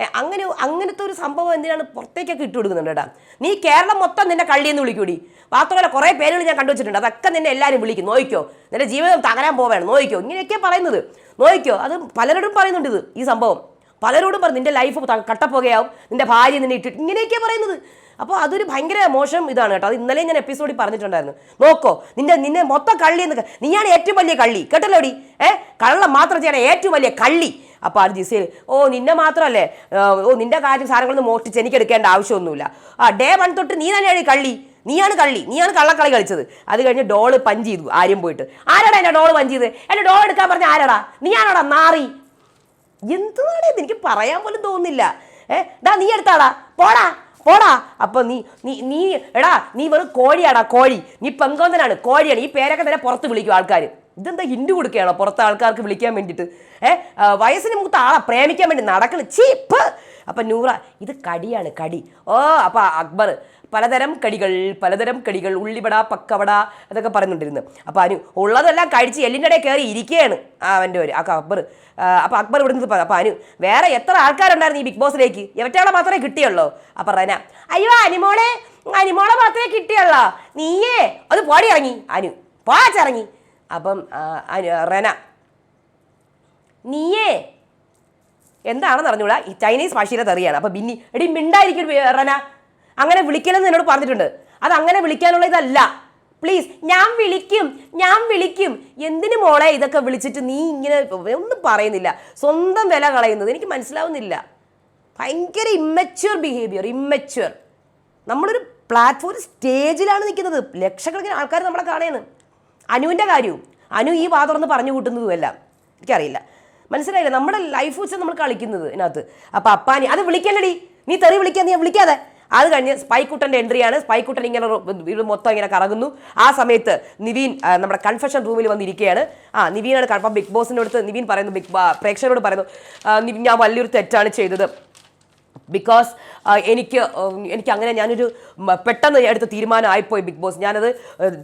അങ്ങനെ അങ്ങനത്തെ ഒരു സംഭവം എന്തിനാണ് പുറത്തേക്കൊക്കെ ഇട്ട് കൊടുക്കുന്നുണ്ട് കേട്ടാ നീ കേരളം മൊത്തം നിന്നെ കള്ളി എന്ന് വിളിക്കൂടി. മാത്രമല്ല കുറേ പേരുകൾ ഞാൻ കണ്ടുവച്ചിട്ടുണ്ട് അതൊക്കെ നിന്നെ എല്ലാവരും വിളിക്കും. നോയിക്കോ. നിന്റെ ജീവിതം തകരാൻ പോവാണ് നോയിക്കോ. ഇങ്ങനെയൊക്കെ പറയുന്നത്. നോയിക്കോ. അത് പലരോടും പറയുന്നുണ്ട് ഇത് ഈ സംഭവം. പലരോടും പറഞ്ഞു നിന്റെ ലൈഫ് കട്ടപ്പുകയാവും. നിന്റെ ഭാര്യ നിന്നെ ഇട്ടിട്ട് ഇങ്ങനെയൊക്കെ പറയുന്നത്. അപ്പോൾ അതൊരു ഭയങ്കര മോശം ഇതാണ് കേട്ടോ. അത് ഇന്നലെ ഞാൻ എപ്പിസോഡിൽ പറഞ്ഞിട്ടുണ്ടായിരുന്നു. നോക്കോ. നിന്റെ നിന്നെ മൊത്തം കള്ളി എന്ന് നീയാണ് ഏറ്റവും വലിയ കള്ളി. കേട്ടല്ലോടി ഏഹ് കള്ളം മാത്രം ചെയ്യണ ഏറ്റവും വലിയ കള്ളി. അപ്പോൾ അത് ജിസേൽ ഓ നിന്നെ മാത്രമല്ലേ ഓ നിന്റെ കാര്യം സാധനങ്ങളൊന്നും മോഷ്ടിച്ച് എനിക്ക് എടുക്കേണ്ട ആവശ്യമൊന്നുമില്ല. ആ ഡേ വൺ തൊട്ട് നീ തന്നെയാണ് കള്ളി. നീയാണ് കള്ളി. നീയാണ് കള്ളക്കളി കളിച്ചത്. അത് കഴിഞ്ഞ് ഡോൾ പഞ്ച് ചെയ്തു ആര്യം പോയിട്ട്. ആരാടാ എന്റെ ഡോൾ പഞ്ച് ചെയ്ത്? എന്റെ ഡോൾ എടുക്കാൻ പറഞ്ഞ ആരാടാ? നീയാണോടാ നാറി? എന്തുവാണ് എനിക്ക് പറയാൻ പോലും തോന്നുന്നില്ല. ഏ ഡാ നീ എടുത്താടാ. പോടാ പോടാ. അപ്പൊ നീ നീ നീ എടാ നീ വെറും കോഴിയാടാ കോഴി. നീ പെങ്കോന്തനാണ് കോഴിയാണ്. ഈ പേരൊക്കെ തന്നെ പുറത്ത് വിളിക്കും ആൾക്കാർ ഇതെന്താ ഹിൻഡ് കൊടുക്കുകയാണോ? പുറത്തെ ആൾക്കാർക്ക് വിളിക്കാൻ വേണ്ടിയിട്ട്. ഏഹ് വയസ്സിന് മൂത്ത ആളെ പ്രേമിക്കാൻ വേണ്ടി നടക്കണ ചീപ്പ് അപ്പം നൂറ ഇത് കടിയാണ് കടി. ഓ അപ്പം അക്ബർ പലതരം കടികൾ പലതരം കടികൾ ഉള്ളിവട പക്കവട അതൊക്കെ പറയുന്നുണ്ടിരുന്നു. അപ്പം അനു ഉള്ളതെല്ലാം കഴിച്ച് എല്ലിന്റെ ഇടയിൽ കയറി ഇരിക്കുകയാണ്. അവന്റെ ഒരു ആ അക്ബർ. അപ്പം അക്ബർ ഇവിടെ നിന്ന് അപ്പം അനു വേറെ എത്ര ആൾക്കാരുണ്ടായിരുന്നു ഈ ബിഗ് ബോസിലേക്ക്? എവറ്റാളെ മാത്രമേ കിട്ടിയുള്ളൂ. അപ്പം റന അയ്യോ അനിമോളെ അനിമോളെ മാത്രമേ കിട്ടിയുള്ളൂ? നീയേ അത് പോടി ഇറങ്ങി അനു. പോച്ചിറങ്ങി അപ്പം റെന. നീയേ! എന്താണെന്ന് അറിഞ്ഞൂടാ ഈ ചൈനീസ് ഭാഷയിലെ തെറിയാണ്. അപ്പം ബിന്നി എടി മിണ്ടായിരിക്കും റന. അങ്ങനെ വിളിക്കലെന്ന് എന്നോട് പറഞ്ഞിട്ടുണ്ട്. അത് അങ്ങനെ വിളിക്കാനുള്ള ഇതല്ല. പ്ലീസ് ഞാൻ വിളിക്കും ഞാൻ വിളിക്കും. എന്തിനു മോളെ ഇതൊക്കെ വിളിച്ചിട്ട് നീ ഇങ്ങനെ ഒന്നും പറയുന്നില്ല? സ്വന്തം വില കളയുന്നത് എനിക്ക് മനസ്സിലാവുന്നില്ല. ഭയങ്കര ഇമ്മച്യൂർ ബിഹേവിയർ ഇമ്മച്യൂർ നമ്മളൊരു പ്ലാറ്റ്ഫോം സ്റ്റേജിലാണ് നിൽക്കുന്നത്. ലക്ഷക്കണക്കിന് ആൾക്കാർ നമ്മളെ കാണുകയാണ്. അനുവിന്റെ കാര്യവും. അനു ഈ വാ തുറന്ന് പറഞ്ഞു കൂട്ടുന്നതുമെല്ലാം എനിക്കറിയില്ല. മനസ്സിലായില്ല? നമ്മുടെ ലൈഫ് വെച്ച് നമ്മൾ കളിക്കുന്നത് ഇതിനകത്ത്. അപ്പം അപ്പാനി അത് വിളിക്കല്ലടി. നീ തെറി വിളിക്കാൻ നീ വിളിക്കാതെ. അത് കഴിഞ്ഞ് സ്പൈക്കുട്ടന്റെ എൻട്രിയാണ് സ്പൈക്കുട്ടൻ ഇങ്ങനെ ഇത് മൊത്തം ഇങ്ങനെ കറങ്ങുന്നു. ആ സമയത്ത് നിവീൻ നമ്മുടെ കൺഫെഷൻ റൂമിൽ വന്നിരിക്കുകയാണ് ആ നിവീനാണ് കൺഫേം ബിഗ് ബോസിന്റെ അടുത്ത് നിവീൻ പറയുന്നു ബിഗ് പ്രേക്ഷകരോട് പറയുന്നു ഞാൻ വലിയൊരു തെറ്റാണ് ചെയ്തത്. ബിക്കോസ് എനിക്ക് എനിക്ക് അങ്ങനെ ഞാനൊരു പെട്ടെന്ന് എടുത്ത തീരുമാനമായിപ്പോയി ബിഗ് ബോസ് ഞാനത്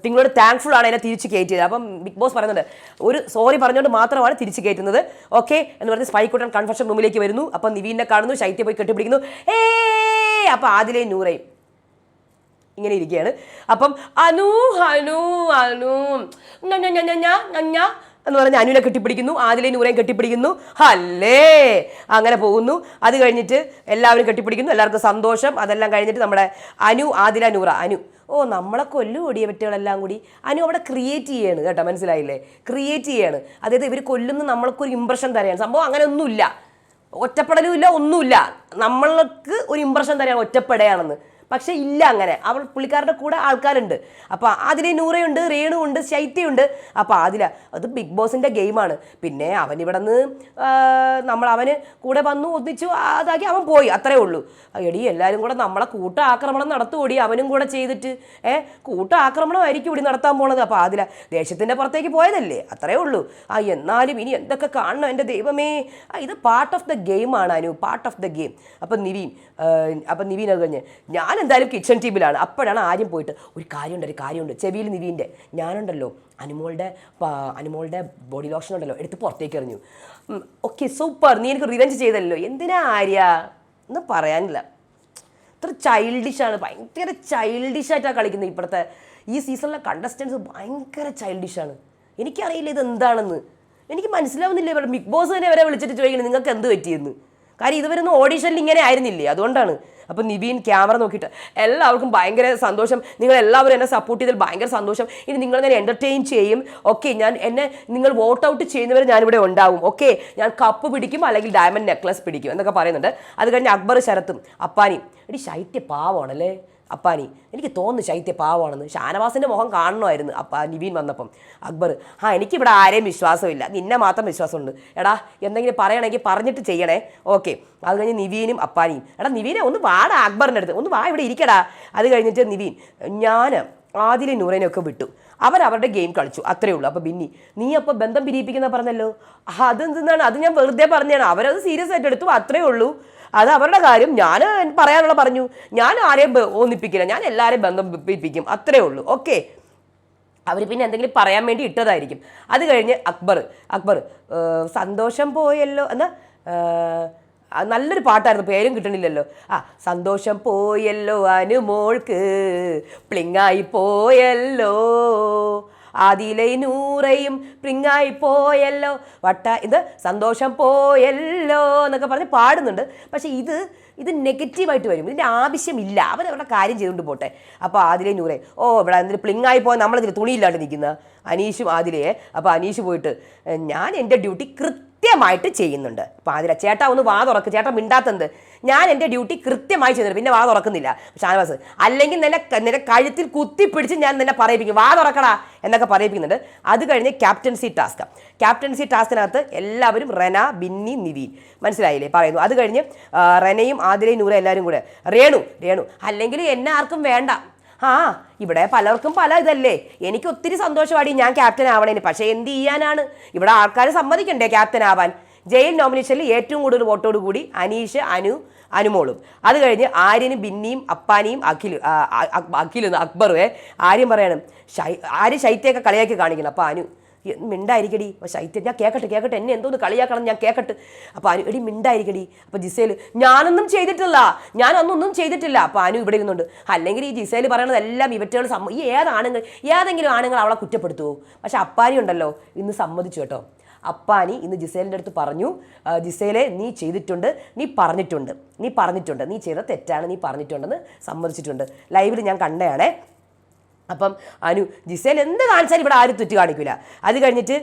നിങ്ങളോട് താങ്ക്ഫുൾ ആണ് എന്നെ തിരിച്ച് കയറ്റിയത്. അപ്പം ബിഗ് ബോസ് പറയുന്നുണ്ട് ഒരു സോറി പറഞ്ഞുകൊണ്ട് മാത്രമാണ് തിരിച്ച് കയറ്റുന്നത്. ഓക്കെ എന്ന് പറഞ്ഞ് സ്പൈക്കുട്ടൻ കൺഫെഷൻ റൂമിലേക്ക് വരുന്നു. അപ്പം നിവീനെ കാണുന്നു ശൈത്യ പോയി കെട്ടിപ്പിടിക്കുന്നു. ഏ അപ്പം ആദിലെ നൂറയും ഇങ്ങനെ ഇരിക്കുകയാണ്. അപ്പം അനു ഹനു അനു ഞ എന്ന് പറഞ്ഞ് അനുവിനെ കെട്ടിപ്പിടിക്കുന്നു ആദിലെ നൂറേയും കെട്ടിപ്പിടിക്കുന്നു. അല്ലേ അങ്ങനെ പോകുന്നു. അത് കഴിഞ്ഞിട്ട് എല്ലാവരും കെട്ടിപ്പിടിക്കുന്നു. എല്ലാവർക്കും സന്തോഷം. അതെല്ലാം കഴിഞ്ഞിട്ട് നമ്മുടെ അനു ആദില നൂറ. അനു. ഓ നമ്മളെ കൊല്ലു ഓടിയ പറ്റുകളെല്ലാം കൂടി. അനു അവിടെ ക്രിയേറ്റ് ചെയ്യാണ് കേട്ടോ മനസ്സിലായില്ലേ? ക്രിയേറ്റ് ചെയ്യാണ്. അതായത് ഇവർ കൊല്ലുന്ന നമ്മൾക്കൊരു ഇമ്പ്രഷൻ തരാണ്. സംഭവം അങ്ങനെ ഒന്നുമില്ല ഒറ്റപ്പെടലും ഇല്ല ഒന്നുമില്ല. നമ്മൾക്ക് ഒരു ഇമ്പ്രഷൻ തരാണ് ഒറ്റപ്പെടുകയാണെന്ന് പക്ഷെ ഇല്ല അങ്ങനെ. അവൾ പുള്ളിക്കാരുടെ കൂടെ ആൾക്കാരുണ്ട്. അപ്പോൾ അതിലെ നൂറയുണ്ട് രേണു ഉണ്ട് ശൈത്യയുണ്ട്. അപ്പോൾ അതില. അത് ബിഗ് ബോസിന്റെ ഗെയിമാണ്. പിന്നെ അവൻ ഇവിടെ നിന്ന് നമ്മൾ അവന് കൂടെ വന്നു ഒന്നിച്ചു അതാക്കി അവൻ പോയി. അത്രേ ഉള്ളൂ. എടി എല്ലാവരും കൂടെ നമ്മളെ കൂട്ട ആക്രമണം നടത്തുകൂടി അവനും കൂടെ ചെയ്തിട്ട് ഏ? കൂട്ട ആക്രമണമായിരിക്കും ഇവിടെ നടത്താൻ പോണത്. അപ്പോൾ അതില. ദേശത്തിന്റെ പുറത്തേക്ക് പോയതല്ലേ? അത്രേ ഉള്ളൂ. ആ എന്നാലും ഇനി എന്തൊക്കെ കാണണം എന്റെ ദൈവമേ. ഇത് പാർട്ട് ഓഫ് ദ ഗെയിമാണ് Anu. Part of the game അപ്പം നിവീൻ അപ്പം നിവീൻ അത് കഴിഞ്ഞ്. ഞാൻ എന്തായാലും കിച്ചൺ ടീമിലാണ് അപ്പോഴാണ് ആദ്യം പോയിട്ട് ഒരു കാര്യമുണ്ട് ഒരു കാര്യമുണ്ട്. ചെവിയിൽ നിവീന്റെ ഞാനുണ്ടല്ലോ അനുമോളുടെ അനുമോളുടെ ബോഡി ലോഷൻ ഉണ്ടല്ലോ എടുത്ത് പുറത്തേക്ക് എറിഞ്ഞു. ഓക്കെ സൂപ്പർ നീ എനിക്ക് റിവെഞ്ച് ചെയ്തല്ലോ. എന്തിനാ ആര്യ? എന്ന് പറയാനില്ല. ഇത്ര ചൈൽഡിഷാണ് ഭയങ്കര ചൈൽഡിഷായിട്ടാണ് കളിക്കുന്നത് ഇപ്പോഴത്തെ ഈ സീസണിലെ കണ്ടസ്റ്റൻസ് ഭയങ്കര ചൈൽഡിഷാണ് എനിക്കറിയില്ല ഇത് എന്താണെന്ന്. എനിക്ക് മനസ്സിലാവുന്നില്ല ഇവരുടെ ബിഗ് ബോസ് തന്നെ ഇവരെ വിളിച്ചിട്ട് ചോദിക്കുന്നത് നിങ്ങൾക്ക് എന്ത് പറ്റിയെന്ന്. കാര്യം ഇതുവരെ ഒന്നും ഓഡീഷനിൽ ഇങ്ങനെ ആയിരുന്നില്ലേ? അതുകൊണ്ടാണ്. അപ്പം നിവീൻ ക്യാമറ നോക്കിയിട്ട് എല്ലാവർക്കും ഭയങ്കര സന്തോഷം. നിങ്ങൾ എല്ലാവരും എന്നെ സപ്പോർട്ട് ചെയ്തതിൽ ഭയങ്കര സന്തോഷം. ഇനി നിങ്ങൾ എന്നെ എന്റർടൈൻ ചെയ്യും. ഓക്കെ ഞാൻ എന്നെ നിങ്ങൾ വോട്ട് ഔട്ട് ചെയ്യുന്നവരെ ഞാനിവിടെ ഉണ്ടാവും. ഓക്കെ ഞാൻ കപ്പ് പിടിക്കും അല്ലെങ്കിൽ ഡയമണ്ട് നെക്ലസ് പിടിക്കും എന്നൊക്കെ പറയുന്നുണ്ട്. അത് കഴിഞ്ഞ് അക്ബർ ശരത്തും അപ്പാനിയും. എടി ശൈത്യ പാവമാണല്ലേ? അപ്പാനി എനിക്ക് തോന്നുന്നു ശൈത്യ പാവമാണെന്ന് ഷാനവാസിന്റെ മുഖം കാണണമായിരുന്നു അപ്പ നിവീൻ വന്നപ്പം. അക്ബർ ആ എനിക്കിവിടെ ആരെയും വിശ്വാസമില്ല. നിന്നെ മാത്രം വിശ്വാസമുണ്ട്. എടാ എന്തെങ്കിലും പറയണമെങ്കിൽ പറഞ്ഞിട്ട് ചെയ്യണേ. ഓക്കെ. അത് കഴിഞ്ഞ് നിവീനും അപ്പാനിയും. എടാ നിവീനെ ഒന്ന് വാടാ അക്ബറിന്റെ അടുത്ത്. ഒന്ന് വാ ഇവിടെ ഇരിക്കടാ. അത് കഴിഞ്ഞിട്ട് നിവീൻ ഞാൻ ആദിലെ നൂറേനൊക്കെ വിട്ടു. അവരവരുടെ ഗെയിം കളിച്ചു. അത്രേ ഉള്ളൂ. അപ്പോൾ ബിന്നി നീ അപ്പോൾ ബന്ധം പിരിയിപ്പിക്കുന്ന പറഞ്ഞല്ലോ? അതെന്താണ് അത് ഞാൻ വെറുതെ പറഞ്ഞതാണ്. അവരത് സീരിയസ് ആയിട്ട് എടുത്തു. അത്രേ ഉള്ളൂ. അത് അവരുടെ കാര്യം. ഞാൻ പറയാനുള്ള പറഞ്ഞു. ഞാൻ ആരെയും ഒന്നിപ്പിക്കില്ല. ഞാൻ എല്ലാവരെയും ബന്ധം പിരിപ്പിക്കും അത്രേ ഉള്ളൂ. ഓക്കെ. അവർ പിന്നെ എന്തെങ്കിലും പറയാൻ വേണ്ടി ഇട്ടതായിരിക്കും. അത് കഴിഞ്ഞ് അക്ബർ. അക്ബർ സന്തോഷം പോയല്ലോ. എന്നാ നല്ലൊരു പാട്ടായിരുന്നു. പേരും കിട്ടണില്ലല്ലോ. ആ സന്തോഷം പോയല്ലോ അനുമോൾക്ക്. പ്ലിങ്ങായി പോയല്ലോ. ആദിലെ നൂറയും പ്രിങ്ങായി പോയല്ലോ. വട്ട ഇത് സന്തോഷം പോയല്ലോ എന്നൊക്കെ പറഞ്ഞ് പാടുന്നുണ്ട്. പക്ഷെ ഇത് ഇത് നെഗറ്റീവായിട്ട് വരും. ഇതിന്റെ ആവശ്യമില്ല. അവരവരുടെ കാര്യം ചെയ്തുകൊണ്ട് പോട്ടെ. അപ്പോൾ ആദിലെ നൂറേ ഓ ഇവിടെ എന്തൊരു പ്ലിങ്ങായി പോകാൻ നമ്മളിതിൽ തുണിയില്ലാണ്ട് നിൽക്കുന്ന? അനീഷും ആദിലയെ അപ്പോൾ അനീഷ് പോയിട്ട് ഞാൻ എന്റെ ഡ്യൂട്ടി കൃത്യമായിട്ട് ചെയ്യുന്നുണ്ട്. അപ്പോൾ അതിലെ ചേട്ടാ ഒന്ന് വാ തുറക്ക്. ചേട്ടാ മിണ്ടാത്തത് ഞാൻ എന്റെ ഡ്യൂട്ടി കൃത്യമായി ചെയ്യുന്നുണ്ട് പിന്നെ വാ തുറക്കുന്നില്ല. ഷാനവാസ് അല്ലെങ്കിൽ നിന്നെ നിന്റെ കഴുത്തിൽ കുത്തിപ്പിടിച്ച് ഞാൻ നിന്നെ പറയിപ്പിക്കും. വാ തുറക്കടാ എന്നൊക്കെ പറയിപ്പിക്കുന്നുണ്ട്. അത് കഴിഞ്ഞ് ക്യാപ്റ്റൻസി ടാസ്ക്. ക്യാപ്റ്റൻസി ടാസ്കിനകത്ത് എല്ലാവരും റെന ബിന്നി നിവീൻ. മനസ്സിലായില്ലേ? പറയുന്നു. അത് കഴിഞ്ഞ് റെനയും ആദിലയും നൂറ എല്ലാവരും കൂടെ. രേണു രേണു. അല്ലെങ്കിൽ എന്നെ ആർക്കും വേണ്ട. ആ ഇവിടെ പലർക്കും പല ഇതല്ലേ. എനിക്ക് ഒത്തിരി സന്തോഷമാടി ഞാൻ ക്യാപ്റ്റൻ ആവണേന്. പക്ഷേ എന്ത് ചെയ്യാനാണ്? ഇവിടെ ആൾക്കാർ സമ്മതിക്കണ്ടേ ക്യാപ്റ്റൻ ആവാൻ. ജയിൽ നോമിനേഷനിൽ ഏറ്റവും കൂടുതൽ വോട്ടോട് കൂടി അനീഷ് അനു അനുമോളും. അത് കഴിഞ്ഞ് ആര്യനും ബിന്നിയും അപ്പാനിയും അഖിലും അഖിലും അക്ബറുവേ ആര്യം പറയണം. ഷൈ ആര്യ ശൈത്യമൊക്കെ കളിയാക്കി കാണിക്കണം. അപ്പോൾ അനു. "എ, മിണ്ടായിരിക്കടി. അപ്പോൾ ശൈത്യം ഞാൻ കേൾക്കട്ടെ കേൾക്കട്ടെ എന്നെ എന്തോന്ന് കളിയാക്കണം ഞാൻ കേൾക്കട്ടെ അപ്പോൾ അനു എടി മിണ്ടായിരിക്കടി. അപ്പോൾ ജിസേൽ ഞാനൊന്നും ചെയ്തിട്ടില്ല. ഞാൻ അന്നൊന്നും ചെയ്തിട്ടില്ല. അപ്പോൾ അനു ഇവിടെ ഇരുന്നുണ്ട്. അല്ലെങ്കിൽ ഈ ജിസേൽ പറയണത് എല്ലാം ഇവറ്റകൾ സമ്മ ഈ ഏതാണുങ്ങൾ ഏതെങ്കിലും ആണുങ്ങൾ അവളെ കുറ്റപ്പെടുത്തുമോ പക്ഷെ അപ്പാനി ഉണ്ടല്ലോ ഇന്ന് സമ്മതിച്ചു കേട്ടോ. അപ്പാനി ഇന്ന് ജിസേലിന്റെ അടുത്ത് പറഞ്ഞു "ആ, ജിസേലെ നീ ചെയ്തിട്ടുണ്ട് നീ പറഞ്ഞിട്ടുണ്ട്. നീ പറഞ്ഞിട്ടുണ്ട്. നീ ചെയ്ത തെറ്റാണ് നീ പറഞ്ഞിട്ടുണ്ടെന്ന് സമ്മതിച്ചിട്ടുണ്ട്. ലൈവിൽ ഞാൻ കണ്ടയാണേ. അപ്പം അനു ജിസേൽ എന്ത് കാണിച്ചാലും ഇവിടെ ആരും തെറ്റ് കാണിക്കില്ല അത് കഴിഞ്ഞിട്ട്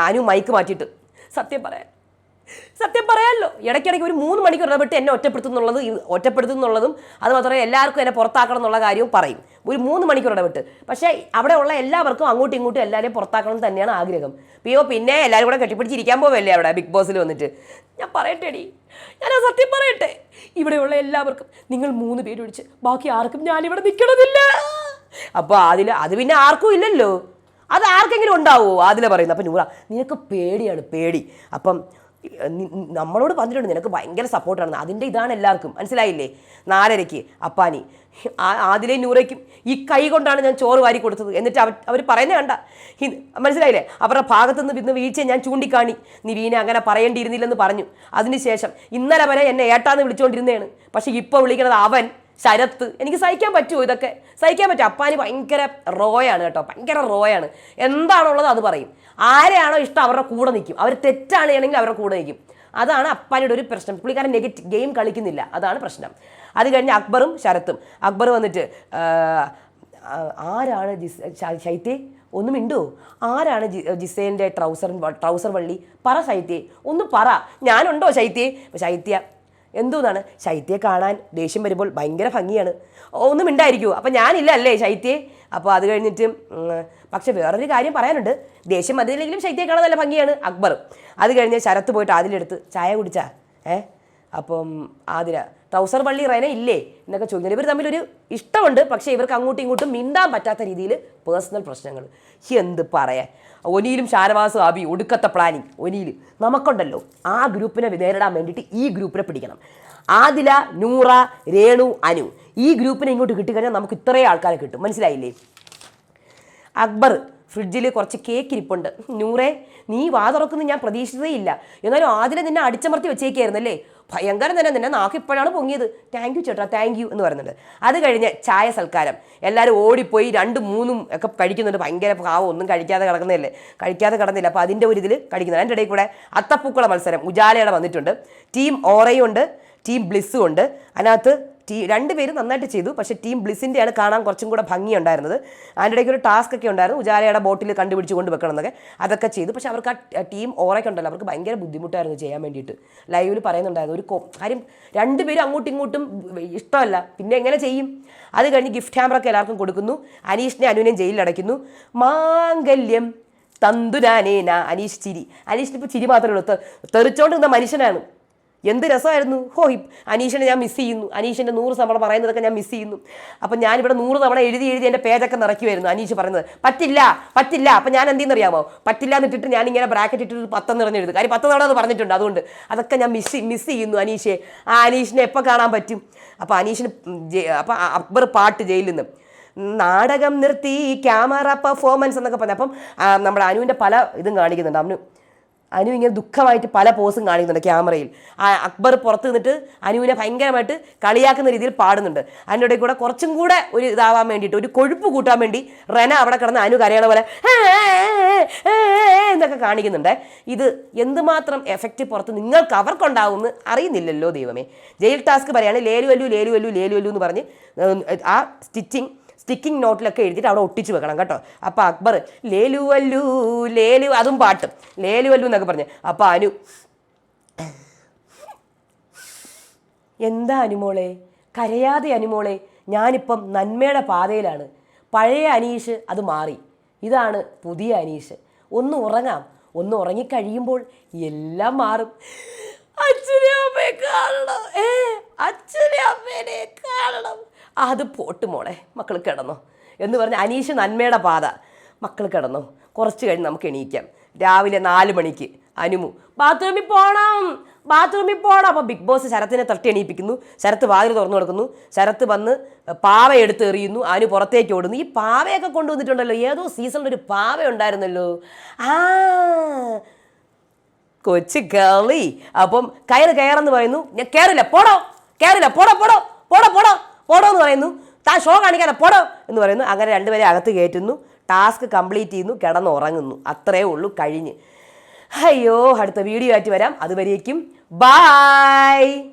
അനു- മൈക്ക് മാറ്റിയിട്ട് സത്യം പറയാൻ സത്യം പറയാമല്ലോ ഇടയ്ക്കിടയ്ക്ക് ഒരു മൂന്ന് മണിക്കൂർ ഇടപെട്ട് എന്നെ ഒറ്റപ്പെടുത്തുന്നുള്ളത് ഒറ്റപ്പെടുത്തുന്നുള്ളതും അത് മാത്രമേ എല്ലാവർക്കും എന്നെ പുറത്താക്കണം എന്നുള്ള കാര്യവും പറയും. ഒരു മൂന്ന് മണിക്കൂർ ഇടപെട്ട്. പക്ഷേ അവിടെ ഉള്ള എല്ലാവർക്കും അങ്ങോട്ടും ഇങ്ങോട്ടും എല്ലാവരെയും പുറത്താക്കണം തന്നെയാണ് ആഗ്രഹം. പിയോ പിന്നെ എല്ലാവരും കൂടെ കെട്ടിപ്പിടിച്ചിരിക്കാൻ പോവല്ലേ അവിടെ ബിഗ് ബോസിൽ വന്നിട്ട്? ഞാൻ പറയട്ടെടി. ഞാൻ ആ സത്യം പറയട്ടെ. ഇവിടെയുള്ള എല്ലാവർക്കും നിങ്ങൾ മൂന്ന് പേര് ഒഴിച്ച് ബാക്കി ആർക്കും ഞാനിവിടെ നിൽക്കണമെന്നില്ല അപ്പോൾ അതിൽ അത് പിന്നെ ആർക്കും ഇല്ലല്ലോ. അത് ആർക്കെങ്കിലും ഉണ്ടാവുമോ അതിലെ പറയുന്നത് അപ്പം നൂറ നിനക്ക് പേടിയാണ് പേടി. അപ്പം നമ്മളോട് പറഞ്ഞിട്ടുണ്ട് നിനക്ക് ഭയങ്കര സപ്പോർട്ടാണ്. അതിന്റെ ഇതാണ് എല്ലാവർക്കും. മനസ്സിലായില്ലേ? നാലരയ്ക്ക് അപ്പാനി. ആദിലെ നൂറയ്ക്കും ഈ കൈ കൊണ്ടാണ് ഞാൻ ചോറ് വാരി കൊടുത്തത്. എന്നിട്ട് അവർ അവർ പറയുന്നത് കണ്ട. മനസ്സിലായില്ലേ? അവരുടെ ഭാഗത്തു നിന്ന് ഇന്ന് വീഴ്ച ഞാൻ ചൂണ്ടിക്കാണി. നീ വീണ അങ്ങനെ പറയേണ്ടിയിരുന്നില്ലെന്ന് പറഞ്ഞു. അതിനുശേഷം ഇന്നലെ വരെ എന്നെ ഏട്ടാന്ന് വിളിച്ചുകൊണ്ടിരുന്നതാണ് പക്ഷേ ഇപ്പോൾ വിളിക്കുന്നത് അവൻ. ശരത്ത് എനിക്ക് സഹിക്കാൻ പറ്റുമോ ഇതൊക്കെ? സഹിക്കാൻ പറ്റും അപ്പാന് ഭയങ്കര റോയാണ് കേട്ടോ. ഭയങ്കര റോയാണ് എന്താണോ ഉള്ളത് അത് പറയും. ആരെയാണോ ഇഷ്ടം അവരുടെ കൂടെ നിൽക്കും. അവർ തെറ്റാണ് ചെയ്യണമെങ്കിൽ അവരുടെ കൂടെ നിൽക്കും. അതാണ് അപ്പാനിയുടെ ഒരു പ്രശ്നം. പുള്ളിക്കാരൻ നെഗറ്റീവ് ഗെയിം കളിക്കുന്നില്ല. അതാണ് പ്രശ്നം. അത് കഴിഞ്ഞ് അക്ബറും ശരത്തും. അക്ബർ വന്നിട്ട് ആരാണ് ജിസ് ശൈത്യേ? ഒന്നും മിണ്ടോ? ആരാണ് ജി ജിസേന്റെ ട്രൗസർ ട്രൗസർ വള്ളി? പറ ശൈത്യേ. ഒന്ന് പറ. ഞാനുണ്ടോ ശൈത്യേ? ശൈത്യ എന്തോന്നാണ്? ശൈത്യയെ കാണാൻ ദേഷ്യം വരുമ്പോൾ ഭയങ്കര ഭംഗിയാണ്. ഒന്നും ഉണ്ടായിരിക്കുമോ അപ്പം ഞാനില്ല അല്ലേ ശൈത്യേ അപ്പോൾ അത് കഴിഞ്ഞിട്ട് പക്ഷെ വേറൊരു കാര്യം പറയാനുണ്ട്. ദേഷ്യം മതിയില്ലെങ്കിലും ശൈത്യയെ കാണാൻ നല്ല ഭംഗിയാണ്. അക്ബർ അത് കഴിഞ്ഞ് ശരത്ത് പോയിട്ട് ആതിലെടുത്ത് ചായ കുടിച്ചാ. ഏ? അപ്പം ആതിര ട്രൗസർ വള്ളി റൈന ഇല്ലേ? എന്നൊക്കെ ചോദിക്കുന്നത് ഇവർ തമ്മിലൊരു ഇഷ്ടമുണ്ട്. പക്ഷേ ഇവർക്ക് അങ്ങോട്ടും ഇങ്ങോട്ടും മിണ്ടാൻ പറ്റാത്ത രീതിയിൽ പേഴ്സണൽ പ്രശ്നങ്ങൾ. എന്ത് പറയാൻ? ഒനിയിലും ഷാനവാസ് ആബി ഒടുക്കത്തെ പ്ലാനിങ് ഒനിയിൽ. നമുക്കുണ്ടല്ലോ. ആ ഗ്രൂപ്പിനെ നേരിടാൻ വേണ്ടിയിട്ട് ഈ ഗ്രൂപ്പിനെ പിടിക്കണം. ആദില നൂറ രേണു അനു. ഈ ഗ്രൂപ്പിനെ ഇങ്ങോട്ട് കിട്ടിക്കഴിഞ്ഞാൽ നമുക്ക് ഇത്രയും ആൾക്കാരെ കിട്ടും. മനസ്സിലായില്ലേ? അക്ബർ ഫ്രിഡ്ജിൽ കുറച്ച് കേക്ക് ഇരിപ്പുണ്ട്. നൂറേ നീ വാ തുറക്കുന്നു ഞാൻ പ്രതീക്ഷിച്ചതേ ഇല്ല എന്നാലും ആദിലെ നിന്നെ അടിച്ചമർത്തി വെച്ചേക്കായിരുന്നല്ലേ? ഭയങ്കരം തന്നെ നിന്നെ നാക്ക് ഇപ്പോഴാണ് പൊങ്ങിയത്. താങ്ക് യു ചേട്ടാ താങ്ക് യു എന്ന് പറയുന്നുണ്ട്. അത് കഴിഞ്ഞ് ചായ സൽക്കാരം. എല്ലാവരും ഓടിപ്പോയി രണ്ടും മൂന്നും ഒക്കെ കഴിക്കുന്നുണ്ട്. ഭയങ്കര പാവം ഒന്നും കഴിക്കാതെ കിടക്കുന്നതല്ലേ? കഴിക്കാതെ കിടന്നില്ല. അപ്പോൾ അതിന്റെ ഒരു ഇതിൽ കഴിക്കുന്നത് അതിന്റെ ഇടയിൽ കൂടെ അത്തപ്പൂക്കള മത്സരം. ഉജാലയുടെ വന്നിട്ടുണ്ട്. ടീം ഓറയും ഉണ്ട്. ടീം ബ്ലിസ്സും ഉണ്ട്. അതിനകത്ത് ടീ രണ്ടുപേരും നന്നായിട്ട് ചെയ്തു. പക്ഷേ ടീം ബ്ലിസിന്റെയാണ് കാണാൻ കുറച്ചും കൂടെ ഭംഗിയുണ്ടായിരുന്നത്. അതിന്റെ ഇടയ്ക്ക് ഒരു ടാസ്ക് ഒക്കെ ഉണ്ടായിരുന്നു. ഉജാലയുടെ ബോട്ടിൽ കണ്ടുപിടിച്ച് കൊണ്ട് വെക്കണം എന്നൊക്കെ അതൊക്കെ ചെയ്തു. പക്ഷേ അവർക്ക് ആ ടീം ഓറൊക്കെ ഉണ്ടല്ലോ. അവർക്ക് ഭയങ്കര ബുദ്ധിമുട്ടായിരുന്നു ചെയ്യാൻ വേണ്ടിയിട്ട്. ലൈവിൽ പറയുന്നുണ്ടായിരുന്നു. ഒരു കാര്യം രണ്ടുപേരും അങ്ങോട്ടും ഇങ്ങോട്ടും ഇഷ്ടമല്ല. പിന്നെ എങ്ങനെ ചെയ്യും? അത് കഴിഞ്ഞ് ഗിഫ്റ്റ് ഹാമറൊക്കെ എല്ലാവർക്കും കൊടുക്കുന്നു. അനീഷിനെ അനുവിനെയും ജയിലിൽ അടയ്ക്കുന്നു. മാംഗല്യം തന്തുരാനേന അനീഷ് ചിരി. അനീഷിന് ഇപ്പോൾ ചിരി മാത്രമേ ഉള്ളൂ. തെറിച്ചോണ്ടിരുന്ന മനുഷ്യനാണ്. എന്ത് രസമായിരുന്നു? ഹോ അനീഷിനെ ഞാൻ മിസ് ചെയ്യുന്നു. അനീഷിന്റെ നൂറ് തവണ പറയുന്നതൊക്കെ ഞാൻ മിസ് ചെയ്യുന്നു. അപ്പം ഞാനിവിടെ നൂറ് തവണ എഴുതി എഴുതി എന്റെ പേജൊക്കെ നിറയ്ക്കുമായിരുന്നു അനീഷ് പറയുന്നത്. പറ്റില്ല പറ്റില്ല. അപ്പം ഞാൻ എന്തെന്ന് അറിയാമോ പറ്റില്ല എന്നിട്ടിട്ട് ഞാൻ ഇങ്ങനെ ബ്രാക്കറ്റ് ഇട്ടിട്ട് പത്തെന്ന് പറഞ്ഞ് എഴുതും. കാര്യം പത്ത് തവണ അത് പറഞ്ഞിട്ടുണ്ട്. അതുകൊണ്ട് അതൊക്കെ ഞാൻ മിസ് മിസ് ചെയ്യുന്നു അനീഷെ. ആ അനീഷിനെ എപ്പോൾ കാണാൻ പറ്റും? അപ്പോൾ അനീഷിന് അപ്പം അക്ബർ പാട്ട് ജയിലിൽ നിന്ന്. നാടകം നിർത്തി ക്യാമറ പെർഫോമൻസ് എന്നൊക്കെ പറഞ്ഞു. അപ്പം നമ്മുടെ അനുവിന്റെ പല ഇതും കാണിക്കുന്നുണ്ട്. അവന് അനു ഇങ്ങനെ ദുഃഖമായിട്ട് പല പോസും കാണിക്കുന്നുണ്ട് ക്യാമറയിൽ. ആ അക്ബർ പുറത്ത് നിന്നിട്ട് അനുവിനെ ഭയങ്കരമായിട്ട് കളിയാക്കുന്ന രീതിയിൽ പാടുന്നുണ്ട്. ഇടയിൽ കൂടെ കുറച്ചും കൂടെ ഒരു ഇതാവാൻ വേണ്ടിയിട്ട് ഒരു കൊഴുപ്പ് കൂട്ടാൻ വേണ്ടി റെന അവിടെ കിടന്ന് അനു കരയണ പോലെ എന്നൊക്കെ കാണിക്കുന്നുണ്ട്. ഇത് എന്തുമാത്രം എഫക്റ്റ് പുറത്ത് നിങ്ങൾക്ക് അവർക്കുണ്ടാവുമെന്ന് അറിയുന്നില്ലല്ലോ ദൈവമേ. ജയിൽ ടാസ്ക് പറയാണ് ലേലു വല്ലു ലേലു വല്ലു ലേലു വല്ലു എന്ന് പറഞ്ഞ് ആ സ്റ്റിച്ചിങ് സ്റ്റിക്കിംഗ് നോട്ടിലൊക്കെ എഴുതിയിട്ട് അവിടെ ഒട്ടിച്ച് വെക്കണം കേട്ടോ. അപ്പോൾ അക്ബർ ലേലു വല്ലു ലേലു അതും പാട്ട്. ലേലു വല്ലു എന്നൊക്കെ പറഞ്ഞ്. അപ്പോൾ അനു എന്താ അനുമോളെ കരയാതെ അനുമോളെ ഞാനിപ്പം നന്മയുടെ പാതയിലാണ്. പഴയ അനീഷ് അത് മാറി. ഇതാണ് പുതിയ അനീഷ്. ഒന്ന് ഉറങ്ങാം. ഒന്ന് ഉറങ്ങിക്കഴിയുമ്പോൾ എല്ലാം മാറും. അച്ഛനെ അമ്മയെ കാണണം. ഏ അച്ഛനെ അമ്മേനെ കാണണം. അത് പോട്ട് മോളെ മക്കൾ കിടന്നു. എന്ന് പറഞ്ഞ് അനീഷ് നന്മയുടെ പാത. മക്കൾ കിടന്നു. കുറച്ച് കഴിഞ്ഞ് നമുക്ക് എണീക്കാം. രാവിലെ നാല് മണിക്ക്. അനുമു ബാത്റൂമിൽ പോണം. ബാത്റൂമിൽ പോണം. അപ്പോൾ ബിഗ് ബോസ് ശരത്തിനെ തട്ടി എണീപ്പിക്കുന്നു. ശരത്ത് വാതിൽ തുറന്നു കൊടുക്കുന്നു. ശരത്ത് വന്ന് പാവ എടുത്ത് എറിയുന്നു. അനു പുറത്തേക്ക് ഓടുന്നു. ഈ പാവയൊക്കെ കൊണ്ടുവന്നിട്ടുണ്ടല്ലോ. ഏതോ സീസണിൽ ഒരു പാവ ഉണ്ടായിരുന്നല്ലോ. ആ കൊച്ചു കളി അപ്പം കയറ് കയറെന്ന് പറയുന്നു. ഞാൻ കയറില്ല പോടോ. കയറില്ല പോടോ പോടോ. പോടോ പോടോ. പോടോ എന്ന് പറയുന്നു. താൻ ഷോ കാണിക്കാതെ പോടോ എന്ന് പറയുന്നു. അങ്ങനെ രണ്ടുപേരെ അകത്ത് കയറ്റുന്നു. ടാസ്ക് കംപ്ലീറ്റ് ചെയ്യുന്നു. കിടന്നുറങ്ങുന്നു. അത്രേ ഉള്ളൂ കഴിഞ്ഞ്. അയ്യോ അടുത്ത വീഡിയോ ആയിട്ട് വരാം. അതുവരേക്കും ബായ്